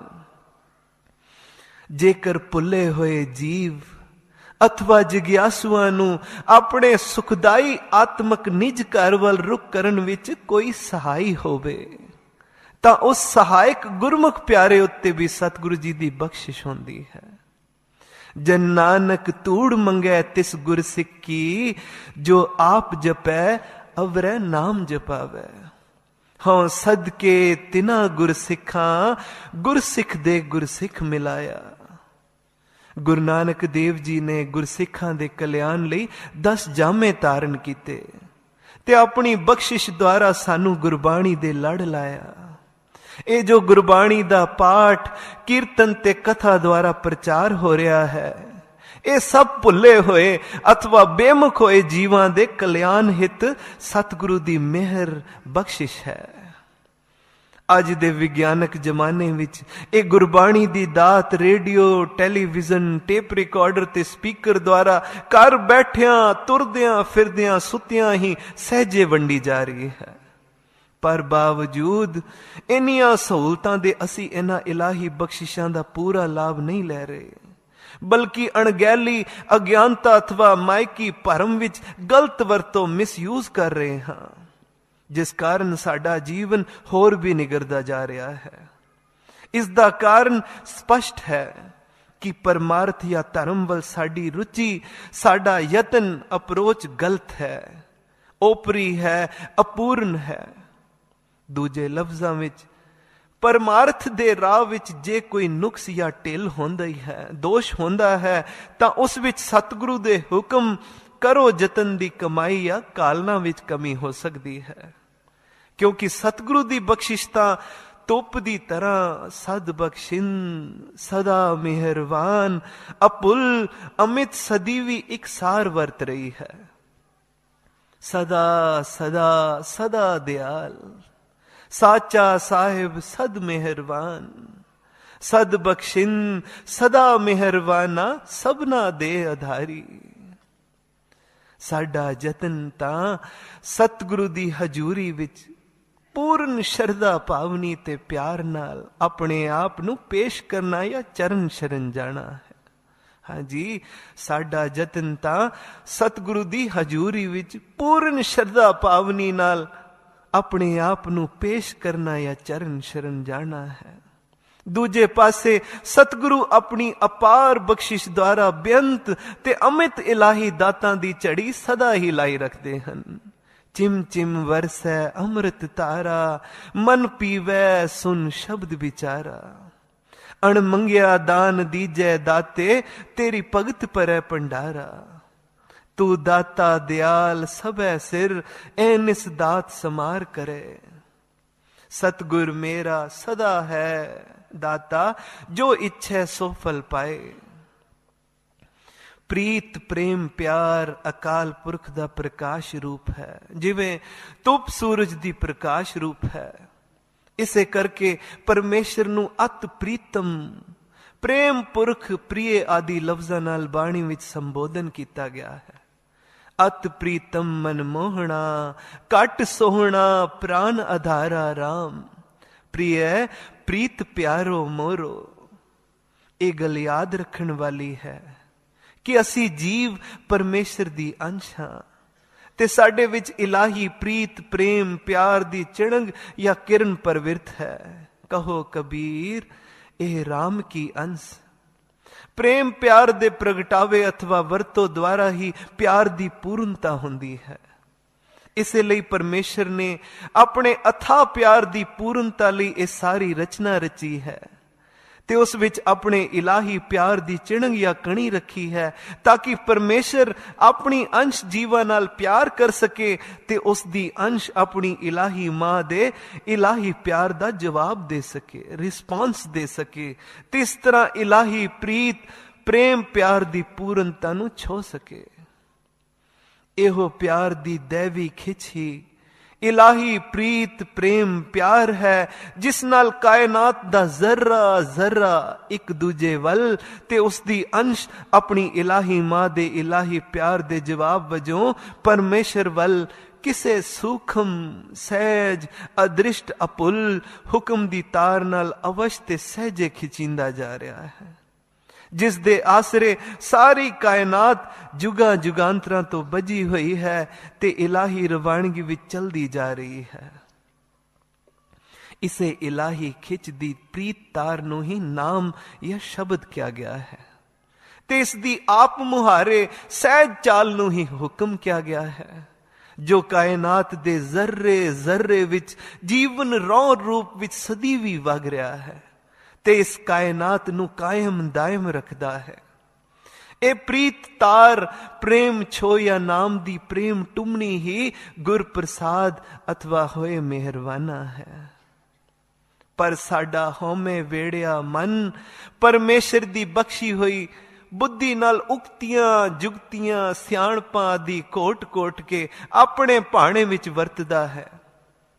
ਜੇਕਰ ਭੁੱਲੇ ਹੋਏ ਜੀਵ, ਅਥਵਾ ਜਿਗਿਆਸੂਆਂ ਨੂੰ ਆਪਣੇ ਸੁਖਦਾਈ ਆਤਮਕ ਨਿਜ ਘਰ ਵੱਲ ਰੁਕ ਕਰਨ ਵਿੱਚ ਕੋਈ ਸਹਾਈ ਹੋਵੇ, ਤਾਂ ਉਸ ਸਹਾਇਕ ਗੁਰਮੁਖ ਪਿਆਰੇ ਉੱਤੇ ਵੀ ਸਤਿਗੁਰੂ ਜੀ ਦੀ ਬਖਸ਼ਿਸ਼ ਹੁੰਦੀ ਹੈ। ਜਨ ਨਾਨਕ ਤੂੜ ਮੰਗੈ ਤਿਸ ਗੁਰ ਸਿੱਕੀ, ਜੋ ਆਪ ਜਪੈ, ਅਵਰੈ ਨਾਮ ਜਪਾਵੇ। ਹਾਂ ਸਦਕੇ ਤਿਨਾ ਗੁਰ ਸਿੱਖਾਂ, ਗੁਰ ਸਿੱਖ ਦੇ ਗੁਰ ਸਿੱਖ ਮਿਲਾਇਆ। ਗੁਰੂ ਨਾਨਕ ਦੇਵ ਜੀ ਨੇ ਗੁਰਸਿੱਖਾਂ ਦੇ ਕਲਿਆਣ ਲਈ 10 ਜਾਮੇ ਤਾਰਨ ਕੀਤੇ ਤੇ ਆਪਣੀ ਬਖਸ਼ਿਸ਼ ਦੁਆਰਾ ਸਾਨੂੰ ਗੁਰਬਾਣੀ ਦੇ ਲੜ ਲਾਇਆ। ਇਹ ਜੋ ਗੁਰਬਾਣੀ ਦਾ ਪਾਠ ਕੀਰਤਨ ਤੇ ਕਥਾ ਦੁਆਰਾ ਪ੍ਰਚਾਰ ਹੋ ਰਿਹਾ ਹੈ, ਇਹ ਸਭ ਭੁੱਲੇ ਹੋਏ ਅਥਵਾ ਬੇਮੁਖ ਹੋਏ ਜੀਵਾਂ ਦੇ ਕਲਿਆਣ ਹਿਤ ਸਤਿਗੁਰੂ ਦੀ ਮਿਹਰ ਬਖਸ਼ਿਸ਼ ਹੈ। ਅੱਜ ਦੇ ਵਿਗਿਆਨਕ ਜ਼ਮਾਨੇ ਵਿੱਚ ਇਹ ਗੁਰਬਾਣੀ ਦੀ ਦਾਤ ਰੇਡੀਓ, ਟੈਲੀਵਿਜ਼ਨ, ਟੇਪ ਰਿਕਾਰਡਰ ਤੇ ਸਪੀਕਰ ਦੁਆਰਾ ਘਰ ਬੈਠਿਆਂ, ਤੁਰਦਿਆਂ, ਫਿਰਦਿਆਂ, ਸੁੱਤਿਆਂ ਹੀ ਸਹਜੇ ਵੰਡੀ ਜਾ ਰਹੀ ਹੈ। ਪਰ ਬਾਵਜੂਦ ਇੰਨੀਆਂ ਸਹੂਲਤਾਂ ਦੇ ਅਸੀਂ ਇਹਨਾਂ ਇਲਾਹੀ ਬਖਸ਼ਿਸ਼ਾਂ ਦਾ ਪੂਰਾ ਲਾਭ ਨਹੀਂ ਲੈ ਰਹੇ। ਬਲਕਿ ਅਣਗਹਿਲੀ, ਅਗਿਆਨਤਾ ਅਥਵਾ ਮਾਇਕੀ ਭਰਮ ਵਿੱਚ ਗਲਤ ਵਰਤੋਂ ਮਿਸਯੂਜ਼ ਕਰ ਰਹੇ ਹਾਂ। ਜਿਸ ਕਾਰਨ ਸਾਡਾ ਜੀਵਨ ਹੋਰ ਵੀ ਨਿਗਰਦਾ ਜਾ ਰਿਹਾ ਹੈ। ਇਸ ਦਾ ਕਾਰਨ ਸਪਸ਼ਟ ਹੈ ਕਿ ਪਰਮਾਰਥ ਜਾਂ ਧਰਮ ਵੱਲ ਸਾਡੀ ਰੁਚੀ, ਸਾਡਾ ਯਤਨ, ਅਪਰੋਚ ਗਲਤ ਹੈ। ਓਪਰੀ ਹੈ, ਅਪੂਰਨ ਹੈ। ਦੂਜੇ ਲਫ਼ਜ਼ਾਂ ਵਿੱਚ, ਪਰਮਾਰਥ ਦੇ ਰਾਹ ਵਿੱਚ ਜੇ ਕੋਈ ਨੁਕਸ ਜਾਂ ਢਿੱਲ ਹੁੰਦਾ ਹੀ ਹੈ ਦੋਸ਼ ਹੁੰਦਾ ਹੈ, ਤਾਂ ਉਸ ਵਿੱਚ ਸਤਿਗੁਰੂ ਦੇ ਹੁਕਮ ਕਰੋ ਯਤਨ ਦੀ ਕਮਾਈ ਜਾਂ ਕਾਲਨਾ ਵਿੱਚ ਕਮੀ ਹੋ ਸਕਦੀ ਹੈ। ਕਿਉਂਕਿ ਸਤਿਗੁਰੂ ਦੀ ਬਖਸ਼ਿਸ਼ ਤਾਂ ਧੁੱਪ ਦੀ ਤਰ੍ਹਾਂ ਸਦ ਬਖਸ਼ਿੰ, ਸਦਾ ਮਿਹਰਬਾਨ, ਅਪੁੱਲ ਅਮਿਤ ਸਦੀਵੀ ਇਕਸਾਰ ਵਰਤ ਰਹੀ ਹੈ। ਸਦਾ ਸਦਾ ਸਦਾ ਦਿਆਲ। ਸਾਚਾ ਸਾਹਿਬ ਸਦ ਮਿਹਰਬਾਨ, ਸਦ ਬਖਸ਼ਿੰ ਸਦਾ ਮਿਹਰਬਾਨਾ, ਸਭਨਾ ਦੇ ਆਧਾਰੀ। ਸਾਡਾ ਯਤਨ ਤਾਂ ਸਤਿਗੁਰੂ ਦੀ ਹਜ਼ੂਰੀ ਵਿੱਚ ਪੂਰਨ ਸ਼ਰਧਾ ਭਾਵਨੀ ਤੇ ਪਿਆਰ ਨਾਲ ਆਪਣੇ ਆਪ ਨੂੰ ਪੇਸ਼ ਕਰਨਾ ਜਾਂ ਚਰਨ ਸ਼ਰਨ ਜਾਣਾ ਹੈ। ਹਾਂਜੀ ਸਾਡਾ ਯਤਨ ਤਾਂ ਸਤਿਗੁਰੂ ਦੀ ਹਜ਼ੂਰੀ ਵਿੱਚ ਪੂਰਨ ਸ਼ਰਧਾ ਭਾਵਨੀ ਨਾਲ ਆਪਣੇ ਆਪ ਨੂੰ ਪੇਸ਼ ਕਰਨਾ ਜਾਂ ਚਰਨ ਸ਼ਰਨ ਜਾਣਾ ਹੈ। ਦੂਜੇ ਪਾਸੇ ਸਤਿਗੁਰੂ ਆਪਣੀ ਅਪਾਰ ਬਖਸ਼ਿਸ਼ ਦੁਆਰਾ ਬੇਅੰਤ ਤੇ ਅਮਿਤ ਇਲਾਹੀ ਦਾਤਾਂ ਦੀ ਝੜੀ ਸਦਾ ਹੀ ਲਾਈ ਰੱਖਦੇ ਹਨ। ਚਿਮ ਚਿਮ ਵਰਸੈ ਅੰਮ੍ਰਿਤ ਤਾਰਾ ਮਨ ਪੀਵੈ ਸੁਨ ਸ਼ਬਦ ਵਿਚਾਰਾ। ਅਣ ਮੰਗਿਆ ਦਾਨ ਦੀਜੈ ਦਾਤੇ, ਤੇਰੀ ਭਗਤ ਪਰੈ ਭੰਡਾਰਾ। ਤੂੰ ਦਾਤਾ ਦਿਆਲ ਸਭੈ ਸਿਰ, ਐ ਨਿਸ ਦਾਤ ਸਮਾਰ ਕਰੇ। ਸਤਗੁਰ ਮੇਰਾ ਸਦਾ ਹੈ ਦਾਤਾ, ਜੋ ਇੱਛੈ ਸੋ ਫਲ ਪਾਏ। ਪ੍ਰੀਤ, ਪ੍ਰੇਮ, ਪਿਆਰ, ਅਕਾਲ ਪੁਰਖ ਦਾ ਪ੍ਰਕਾਸ਼ ਰੂਪ ਹੈ। ਜਿਵੇਂ ਤੁਪ ਸੂਰਜ ਦੀ ਪ੍ਰਕਾਸ਼ ਰੂਪ ਹੈ। ਇਸੇ ਕਰਕੇ ਪਰਮੇਸ਼ਰ ਨੂੰ ਅਤ ਪ੍ਰੀਤਮ, ਪ੍ਰੇਮ ਪੁਰਖ ਪ੍ਰੀਏ ਆਦਿ ਲਫ਼ਜ਼ਾਂ ਨਾਲ ਬਾਣੀ ਵਿੱਚ ਸੰਬੋਧਨ ਕੀਤਾ ਗਿਆ ਹੈ। ਅਤ ਪ੍ਰੀਤਮ ਮਨ ਮੋਹਣਾ ਕਟ ਸੋਹਣਾ ਪ੍ਰਾਨ ਆਧਾਰਾ RAM ਪ੍ਰਿਯ, ਪ੍ਰੀਤ ਪਿਆਰੋ ਮੋਰੋ। ਇਹ ਗੱਲ ਯਾਦ ਰੱਖਣ ਵਾਲੀ ਹੈ ਕਿ ਅਸੀਂ ਜੀਵ ਪਰਮੇਸ਼ਰ ਦੀ ਅੰਸ਼। ਹਾਂ ਤੇ ਸਾਡੇ ਵਿੱਚ ਇਲਾਹੀ ਪ੍ਰੀਤ, ਪ੍ਰੇਮ, ਪਿਆਰ ਦੀ ਚਿਣਗ ਜਾਂ ਕਿਰਨ ਪਰਵਿਰਤ ਹੈ। ਕਹੋ ਕਬੀਰ, ਇਹ RAM ਕੀ ਅੰਸ਼? ਪ੍ਰੇਮ ਪਿਆਰ ਦੇ ਪ੍ਰਗਟਾਵੇ ਅਥਵਾ ਵਰਤੋਂ ਦੁਆਰਾ ਹੀ ਪਿਆਰ ਦੀ ਪੂਰਨਤਾ ਹੁੰਦੀ ਹੈ। ਇਸੇ ਲਈ ਪਰਮੇਸ਼ਰ ਨੇ ਆਪਣੇ ਅਥਾ ਪਿਆਰ ਦੀ ਪੂਰਨਤਾ ਲਈ ਇਹ ਸਾਰੀ ਰਚਨਾ ਰਚੀ ਹੈ। ਤੇ ਉਸ ਵਿੱਚ ਆਪਣੇ ਇਲਾਹੀ ਪਿਆਰ ਦੀ ਚਿਣਗ ਜਾਂ ਕਣੀ ਰੱਖੀ ਹੈ, ਤਾਂ ਕਿ ਪਰਮੇਸ਼ਰ ਆਪਣੀ ਅੰਸ਼ ਜੀਵਾਂ ਨਾਲ ਪਿਆਰ ਕਰ ਸਕੇ ਤੇ ਉਸ ਦੀ ਅੰਸ਼ ਆਪਣੀ ਇਲਾਹੀ ਮਾਂ ਦੇ ਇਲਾਹੀ ਪਿਆਰ ਦਾ ਜਵਾਬ ਦੇ ਸਕੇ, ਰਿਸਪਾਂਸ ਦੇ ਸਕੇ ਤੇ ਇਸ ਤਰ੍ਹਾਂ ਇਲਾਹੀ ਪ੍ਰੀਤ, ਪ੍ਰੇਮ ਪਿਆਰ ਦੀ ਪੂਰਨਤਾ ਨੂੰ ਛੋ ਸਕੇ। ਇਹੋ ਪਿਆਰ ਦੀ ਦੇਵੀ ਖਿੱਚ ਹੀ ਇਲਾਹੀ ਪ੍ਰੀਤ, ਪ੍ਰੇਮ, ਪਿਆਰ ਹੈ, ਜਿਸ ਨਾਲ ਕਾਇਨਾਤ ਦਾ ਜ਼ਰਰਾ ਜ਼ਰਰਾ ਇੱਕ ਦੂਜੇ ਵੱਲ ਤੇ ਉਸ ਦੀ ਅੰਸ਼ ਆਪਣੀ ਇਲਾਹੀ ਮਾਂ ਦੇ ਇਲਾਹੀ ਪਿਆਰ ਦੇ ਜਵਾਬ ਵਜੋਂ ਪਰਮੇਸ਼ਰ ਵੱਲ ਕਿਸੇ ਸੂਖਮ, ਸਹਿਜ, ਅਦ੍ਰਿਸ਼ਟ, ਅਪੁੱਲ ਹੁਕਮ ਦੀ ਤਾਰ ਨਾਲ ਅਵਸ਼ ਤੇ ਸਹਿਜੇ ਖਿਚਿੰਦਾ ਜਾ ਰਿਹਾ ਹੈ। ਜਿਸ ਦੇ ਆਸਰੇ ਸਾਰੀ ਕਾਇਨਾਤ ਜੁਗਾ ਜੁਗਾਂਤਰਾਂ ਤੋਂ ਬਜੀ ਹੋਈ ਹੈ ਤੇ ਇਲਾਹੀ ਰਵਾਨਗੀ ਵਿੱਚ ਚਲਦੀ ਜਾ ਰਹੀ ਹੈ। ਇਸੇ ਇਲਾਹੀ ਖਿੱਚ ਦੀ ਪ੍ਰੀਤ ਤਾਰ ਨੂੰ ਹੀ ਨਾਮ ਜਾਂ ਸ਼ਬਦ ਕਿਹਾ ਗਿਆ ਹੈ ਤੇ ਇਸ ਦੀ ਆਪ ਮੁਹਾਰੇ ਸਹਿਜ ਚਾਲ ਨੂੰ ਹੀ ਹੁਕਮ ਕਿਹਾ ਗਿਆ ਹੈ, ਜੋ ਕਾਇਨਾਤ ਦੇ ਜ਼ਰਰੇ ਜ਼ਰਰੇ ਵਿੱਚ ਜੀਵਨ ਰੌ ਰੂਪ ਵਿੱਚ ਸਦੀ ਵੀ ਵਗ ਰਿਹਾ ਹੈ। ਤੇ ਇਸ ਕਾਇਨਾਤ ਨੂੰ ਕਾਇਮ ਦਾਇਮ ਰੱਖਦਾ ਹੈ। ਇਹ ਪ੍ਰੀਤ ਤਾਰ ਪ੍ਰੇਮ ਛੋਇਆ ਨਾਮ ਦੀ ਪ੍ਰੇਮ ਟੁਮਣੀ ਹੀ ਗੁਰ ਪ੍ਰਸਾਦ ਅਥਵਾ ਹੋਏ ਮਿਹਰਵਾਨਾ ਹੈ। ਪਰ ਸਾਡਾ ਹਉਮੈ ਵੇੜਿਆ ਮਨ ਪਰਮੇਸ਼ਰ ਦੀ ਬਖਸ਼ੀ ਹੋਈ ਬੁੱਧੀ ਨਾਲ ਉਕਤੀਆਂ ਜੁਗਤੀਆਂ ਸਿਆਣਪਾਂ ਦੀ ਕੋਟ-ਕੋਟ ਕੇ ਆਪਣੇ ਭਾਣੇ ਵਿੱਚ ਵਰਤਦਾ ਹੈ।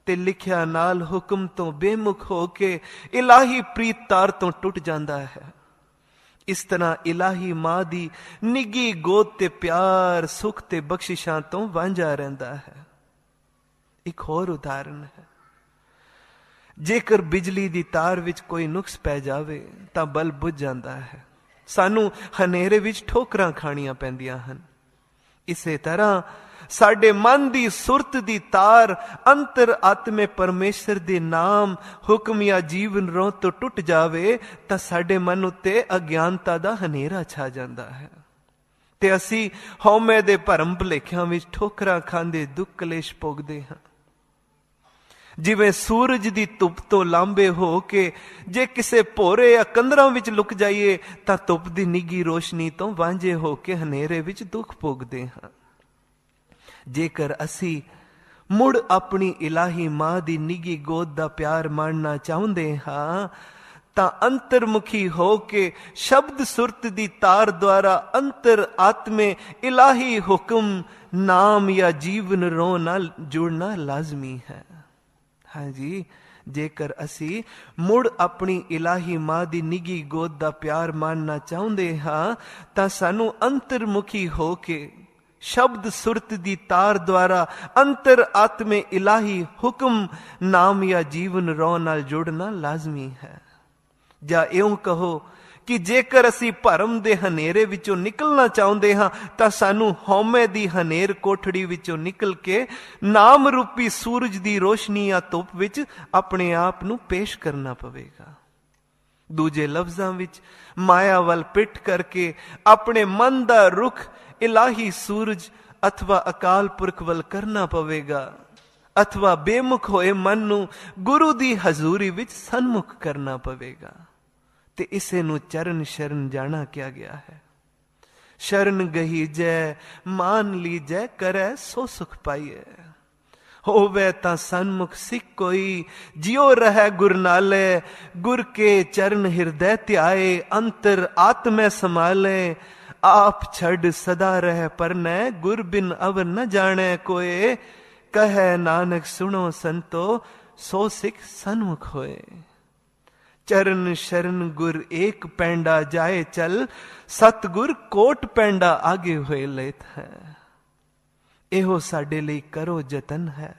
ਤੇ ਲਿਖਿਆ ਨਾਲ ਹੁਕਮ ਤੋਂ ਬੇਮੁਖ ਹੋ ਕੇ ਇਲਾਹੀ ਪ੍ਰੀਤ ਤਾਰ ਤੋਂ ਟੁੱਟ ਜਾਂਦਾ ਹੈ। ਇਸ ਤਰ੍ਹਾਂ ਇਲਾਹੀ ਮਾਂ ਦੀ ਨਿੱਗੀ ਗੋਦ ਤੇ ਪਿਆਰ, ਸੁਖ ਤੇ ਬਖਸ਼ਿਸ਼ਾਂ ਤੋਂ ਵਾਂਝਾ ਰਹਿੰਦਾ ਹੈ। ਇੱਕ ਹੋਰ ਉਦਾਹਰਨ ਹੈ। ਜੇਕਰ ਬਿਜਲੀ ਦੀ ਤਾਰ ਵਿੱਚ ਕੋਈ ਨੁਕਸ ਪੈ ਜਾਵੇ, ਤਾਂ ਬਲਬ ਬੁੱਝ ਜਾਂਦਾ ਹੈ। ਸਾਨੂੰ ਹਨੇਰੇ ਵਿੱਚ ਠੋਕਰਾਂ ਖਾਣੀਆਂ ਪੈਂਦੀਆਂ ਹਨ। ਇਸੇ ਤਰ੍ਹਾਂ ਸਾਡੇ ਮਨ ਦੀ ਸੁਰਤ ਦੀ ਤਾਰ, ਅੰਤਰ ਆਤਮੇ ਪਰਮੇਸ਼ਰ ਦੇ ਨਾਮ ਹੁਕਮ ਜਾਂ ਜੀਵਨ ਰੋਹ ਤੋਂ ਟੁੱਟ ਜਾਵੇ, ਤਾਂ ਸਾਡੇ ਮਨ ਉੱਤੇ ਅਗਿਆਨਤਾ ਦਾ ਹਨੇਰਾ ਛਾ ਜਾਂਦਾ ਹੈ। ਤੇ ਅਸੀਂ ਹਉਮੈ ਦੇ ਭਰਮ ਭਲੇਖਿਆਂ ਵਿੱਚ ਠੋਕਰਾਂ ਖਾਂਦੇ, ਦੁੱਖ ਕਲੇਸ਼ ਭੋਗਦੇ ਹਾਂ। ਜਿਵੇਂ ਸੂਰਜ ਦੀ ਧੁੱਪ ਤੋਂ ਲਾਂਬੇ ਹੋ ਕੇ ਜੇ ਕਿਸੇ ਭੋਰੇ ਜਾਂ ਕੰਦਰਾਂ ਵਿੱਚ ਲੁਕ ਜਾਈਏ, ਤਾਂ ਧੁੱਪ ਦੀ ਨਿੱਗੀ ਰੋਸ਼ਨੀ ਤੋਂ ਵਾਂਝੇ ਹੋ ਕੇ ਹਨੇਰੇ ਵਿੱਚ ਦੁੱਖ ਭੋਗਦੇ ਹਾਂ। ਜੇਕਰ ਅਸੀਂ ਮੁੜ ਆਪਣੀ ਇਲਾਹੀ ਮਾਂ ਦੀ ਨਿੱਗੀ ਗੋਦ ਦਾ ਪਿਆਰ ਮਾਣਨਾ ਚਾਹੁੰਦੇ ਹਾਂ, ਤਾਂ ਅੰਤਰਮੁਖੀ ਹੋ ਕੇ ਸ਼ਬਦ ਸੁਰਤ ਦੀ ਤਾਰ ਦੁਆਰਾ ਅੰਤਰ ਆਤਮੇ ਇਲਾਹੀ ਹੁਕਮ, ਨਾਮ ਜਾਂ ਜੀਵਨ ਰੋ ਨਾਲ ਜੁੜਨਾ ਲਾਜ਼ਮੀ ਹੈ। ਹਾਂਜੀ ਜੇਕਰ ਅਸੀਂ ਮੁੜ ਆਪਣੀ ਇਲਾਹੀ ਮਾਂ ਦੀ ਨਿੱਗੀ ਗੋਦ ਦਾ ਪਿਆਰ ਮਾਨਣਾ ਚਾਹੁੰਦੇ ਹਾਂ, ਤਾਂ ਸਾਨੂੰ ਅੰਤਰਮੁਖੀ ਹੋ ਕੇ ਸ਼ਬਦ ਸੁਰਤ ਦੀ ਤਾਰ ਦੁਆਰਾ ਅੰਤਰ ਆਤਮੇ ਇਲਾਹੀ ਹੁਕਮ, ਨਾਮ ਜਾਂ ਜੀਵਨ ਰੋ ਨਾਲ ਜੁੜਨਾ ਲਾਜ਼ਮੀ ਹੈ। ਜਾਂ ਇਉਂ ਕਹੋ ਕਿ ਜੇਕਰ ਅਸੀਂ ਭਰਮ ਦੇ ਹਨੇਰੇ ਵਿੱਚੋਂ ਨਿਕਲਣਾ ਚਾਹੁੰਦੇ ਹਾਂ, ਤਾਂ ਸਾਨੂੰ ਹਉਮੈ ਦੀ ਹਨੇਰ ਕੋਠੜੀ ਵਿੱਚੋਂ ਨਿਕਲ ਕੇ ਨਾਮ ਰੂਪੀ ਸੂਰਜ ਦੀ ਰੋਸ਼ਨੀ ਜਾਂ ਧੁੱਪ ਵਿੱਚ ਆਪਣੇ ਆਪ ਨੂੰ ਪੇਸ਼ ਕਰਨਾ ਪਵੇਗਾ। ਦੂਜੇ ਲਫ਼ਜ਼ਾਂ ਵਿੱਚ, ਮਾਇਆ ਵੱਲ ਪਿੱਠ ਕਰਕੇ ਆਪਣੇ ਮਨ ਦਾ ਰੁਖ ਇਲਾਹੀ ਸੂਰਜ ਅਥਵਾ ਅਕਾਲ ਪੁਰਖ ਵੱਲ ਕਰਨਾ ਪਵੇਗਾ। ਅਥਵਾ ਬੇਮੁਖ ਹੋਏ ਮਨ ਨੂੰ ਗੁਰੂ ਦੀ ਹਜ਼ੂਰੀ ਵਿੱਚ ਸਨਮੁਖ ਕਰਨਾ ਪਵੇਗਾ। ਤੇ ਇਸੇ ਨੂੰ ਚਰਨ ਸ਼ਰਨ ਜਾਣਾ ਕਿਹਾ ਗਿਆ ਹੈ। ਸ਼ਰਨ ਗਹੀ ਜੈ, ਮਾਨ ਲੀਜੈ ਕਰੈ ਸੋ ਸੁਖ ਪਾਈਐ। ਹੋਵੇ ਤਾਂ ਸਨਮੁਖ ਸਿੱਖ ਕੋਈ, ਜਿਉ ਰਹਿ ਗੁਰ ਨਾਲੇ, ਗੁਰ ਕੇ ਚਰਨ ਹਿਰਦੈ ਧਿਆਏ, ਅੰਤਰ ਆਤਮੈ ਸਮਾਲੇ ਆਪ ਛੱਡ ਸਦਾ ਰਹਿ ਪਰਨੈ ਗੁਰ ਬਿਨ ਅਵਰ ਨ ਜਾਣੈ ਕੋਏ। ਕਹੈ ਨਾਨਕ ਸੁਣੋ ਸੰਤੋ, ਸੋ ਸਿੱਖ ਸਨਮੁਖ ਹੋਏ। ਚਰਨ ਸ਼ਰਨ ਗੁਰ ਏਕ ਪੈਂਡਾ ਜਾਏ ਚਲ, ਸਤਗੁਰ ਕੋਟ ਪੈਂਡਾ ਆਗੇ ਹੋਏ ਲੇਤ ਹੈ। ਇਹੋ ਸਾਡੇ ਲਈ ਕਰੋ ਯਤਨ ਹੈ।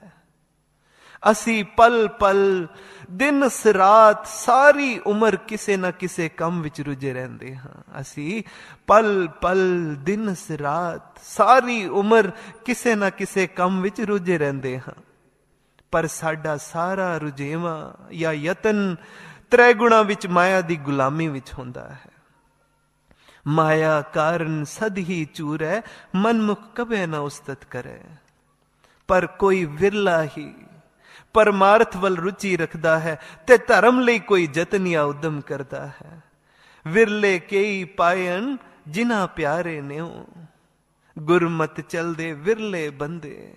ਅਸੀਂ ਪਲ ਪਲ, ਦਿਨ ਸਰਾਤ ਸਾਰੀ ਉਮਰ ਕਿਸੇ ਨਾ ਕਿਸੇ ਕੰਮ ਵਿੱਚ ਰੁਝੇ ਰਹਿੰਦੇ ਹਾਂ। ਅਸੀਂ ਪਲ ਪਲ, ਦਿਨ ਸਰਾਤ ਸਾਰੀ ਉਮਰ ਕਿਸੇ ਨਾ ਕਿਸੇ ਕੰਮ ਵਿੱਚ ਰੁਝੇ ਰਹਿੰਦੇ ਹਾਂ। ਪਰ ਸਾਡਾ ਸਾਰਾ ਰੁਝੇਵਾ ਜਾਂ ਯਤਨ ਤ੍ਰੈ ਗੁਣਾ ਵਿੱਚ, ਮਾਇਆ ਦੀ ਗੁਲਾਮੀ ਵਿੱਚ ਹੁੰਦਾ ਹੈ। ਮਾਇਆ ਕਾਰਨ ਸਦ ਹੀ ਚੂਰੈ ਮਨਮੁਖ ਕਬੇ ਨਾ ਉਸਤਤ ਕਰੇ ਪਰ ਕੋਈ ਵਿਰਲਾ ਹੀ ਪਰਮਾਰਥ ਵੱਲ ਰੁਚੀ ਰੱਖਦਾ ਹੈ ਤੇ ਧਰਮ ਲਈ ਕੋਈ ਯਤਨ ਜਾਂ ਉਦਮ ਕਰਦਾ ਹੈ। ਵਿਰਲੇ ਕਈ ਪਾਇਨ ਜਿਨ੍ਹਾਂ ਪਿਆਰੇ ਨਿਉ। ਗੁਰਮਤ ਚਲਦੇ ਵਿਰਲੇ ਬੰਦੇ।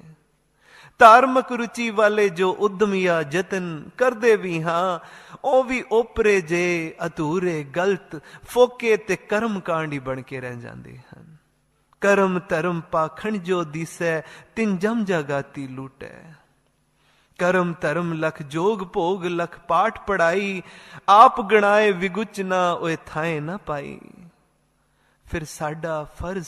ਧਾਰਮਿਕ ਰੁਚੀ ਵਾਲੇ ਜੋ ਉਦਮ ਜਾਂ ਯਤਨ ਕਰਦੇ ਵੀ ਹਾਂ, ਉਹ ਵੀ ਓਪਰੇ ਜੇ ਅਧੂਰੇ ਗਲਤ ਫੋਕੇ ਤੇ ਕਰਮ ਕਾਂਡੀ ਬਣ ਕੇ ਰਹਿ ਜਾਂਦੇ ਹਨ। ਕਰਮ ਧਰਮ ਪਾਖਣ ਜੋ ਦਿਸੈ, ਤਿੰਨ ਜਮ ਜਗਾਤੀ ਲੂਟੈ। ਕਰਮ ਧਰਮ ਲਖ ਜੋਗ ਭੋਗ ਲਖ ਪਾਠ ਪੜਾਈ ਆਪ ਗਣਾਏ ਵਿਗੁਚ ਨਾ ਓਏ ਥਾਏ ਨਾ ਪਾਈ। ਫਿਰ ਸਾਡਾ ਫਰਜ਼,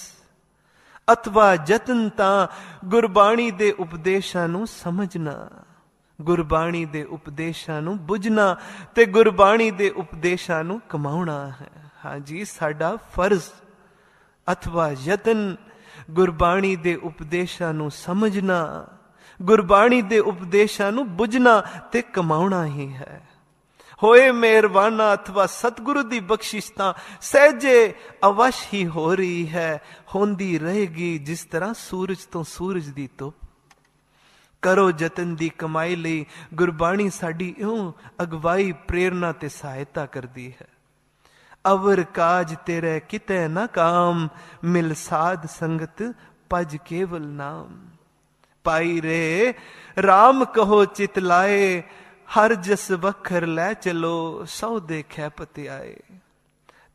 ਅਥਵਾ ਯਤਨ ਤਾਂ ਗੁਰਬਾਣੀ ਦੇ ਉਪਦੇਸ਼ਾਂ ਨੂੰ ਸਮਝਣਾ, ਗੁਰਬਾਣੀ ਦੇ ਉਪਦੇਸ਼ਾਂ ਨੂੰ ਬੁਝਣਾ ਤੇ ਗੁਰਬਾਣੀ ਦੇ ਉਪਦੇਸ਼ਾਂ ਨੂੰ ਕਮਾਉਣਾ ਹੈ। ਹਾਂਜੀ ਸਾਡਾ ਫਰਜ਼, ਅਥਵਾ ਯਤਨ ਗੁਰਬਾਣੀ ਦੇ ਉਪਦੇਸ਼ਾਂ ਨੂੰ ਸਮਝਣਾ ਗੁਰਬਾਣੀ ਦੇ ਉਪਦੇਸ਼ਾਂ ਨੂੰ ਬੁਝਣਾ ਤੇ ਕਮਾਉਣਾ ਹੀ ਹੈ। ਹੋਏ ਮਿਹਰਬਾਨਾ ਅਥਵਾ ਸਤਿਗੁਰੂ ਦੀ ਬਖਸ਼ਿਸ਼ ਤਾਂ ਸਹਿਜੇ ਅਵਸ਼ ਹੀ ਹੋ ਰਹੀ ਹੈ। ਹੁੰਦੀ ਰਹੇਗੀ ਜਿਸ ਤਰ੍ਹਾਂ ਸੂਰਜ ਤੋਂ ਸੂਰਜ ਦੀ ਧੁੱਪ। ਕਰੋ ਯਤਨ ਦੀ ਕਮਾਈ ਲਈ ਗੁਰਬਾਣੀ ਸਾਡੀ ਇਉਂ ਅਗਵਾਈ, ਪ੍ਰੇਰਣਾ ਤੇ ਸਹਾਇਤਾ ਕਰਦੀ ਹੈ। ਅਵਰ ਕਾਜ ਤੇਰੇ ਕਿਤੇ ਨਾ ਕਾਮ, ਮਿਲ ਸਾਧ ਸੰਗਤ ਪਜ ਕੇਵਲ ਨਾਮ। ਪਾਈ ਰੇ RAM ਕਹੋ ਚਿਤ ਲਾਏ ਹਰ ਜਸ ਵਖਰ ਲੈ ਚਲੋ ਸੌ ਦੇਖੈ ਪਤਿਆਏ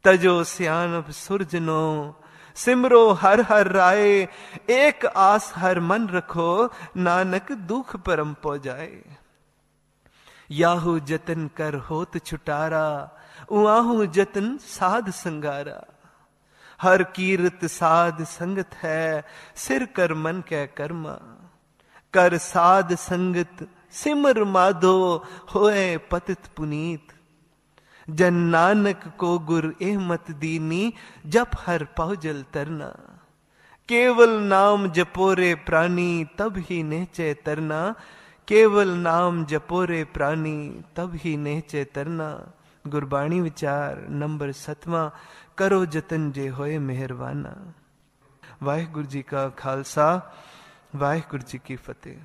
ਤਜੋ ਸਿਆਨਪ ਸੁਰਜਨੋ ਸਿਮਰੋ ਹਰ ਹਰ ਰਾਏ ਏਕ ਆਸ ਹਰ ਮਨ ਰਖੋ ਨਾਨਕ ਦੁਖ ਪਰਮ ਪੋ ਜਾਏ ਯਾਹੂ ਜਤਨ ਕਰ ਹੋਤ ਛੁਟਾਰਾ ਉਆਹੂ ਜਤਨ ਸਾਧ ਸੰਗਾਰਾ ਹਰ ਕੀਰਤ ਸਾਧ ਸੰਗਤ ਹੈ ਸਿਰ ਕਰ ਮਨ ਕੈ ਕਰਮਾ ਕਰ ਸਾਧ ਸੰਗਤ ਸਿਮਰ ਮਾਧੋ ਹੋਏ ਪਤਿਤ ਪੁਨੀਤ ਜਨ ਨਾਨਕ ਕੋ ਗੁਰ ਇਹ ਮਤ ਦੀਨੀ ਜਪ ਹਰ ਪਹੁਜਲ ਤਰਨਾ ਕੇਵਲ ਨਾਮ ਜਪੋਰੇ ਪ੍ਰਾਨੀ ਤਬ ਹੀ ਨੇਚੇ ਤਰਨਾ ਕੇਵਲ ਨਾਮ ਜਪੋਰੇ ਪ੍ਰਾਨੀ ਤਬ ਹੀ ਨੇਚੇ ਤਰਨਾ ਗੁਰਬਾਣੀ ਵਿਚਾਰ ਨੰਬਰ 7ਵਾਂ ਕਰੋ ਜਤਨ ਜੇ ਹੋਏ ਮਿਹਰਬਾਨਾ ਵਾਹਿਗੁਰੂ ਜੀ ਕਾ ਖਾਲਸਾ ਵਾਹਿਗੁਰੂ ਜੀ ਕੀ ਫਤਿਹ।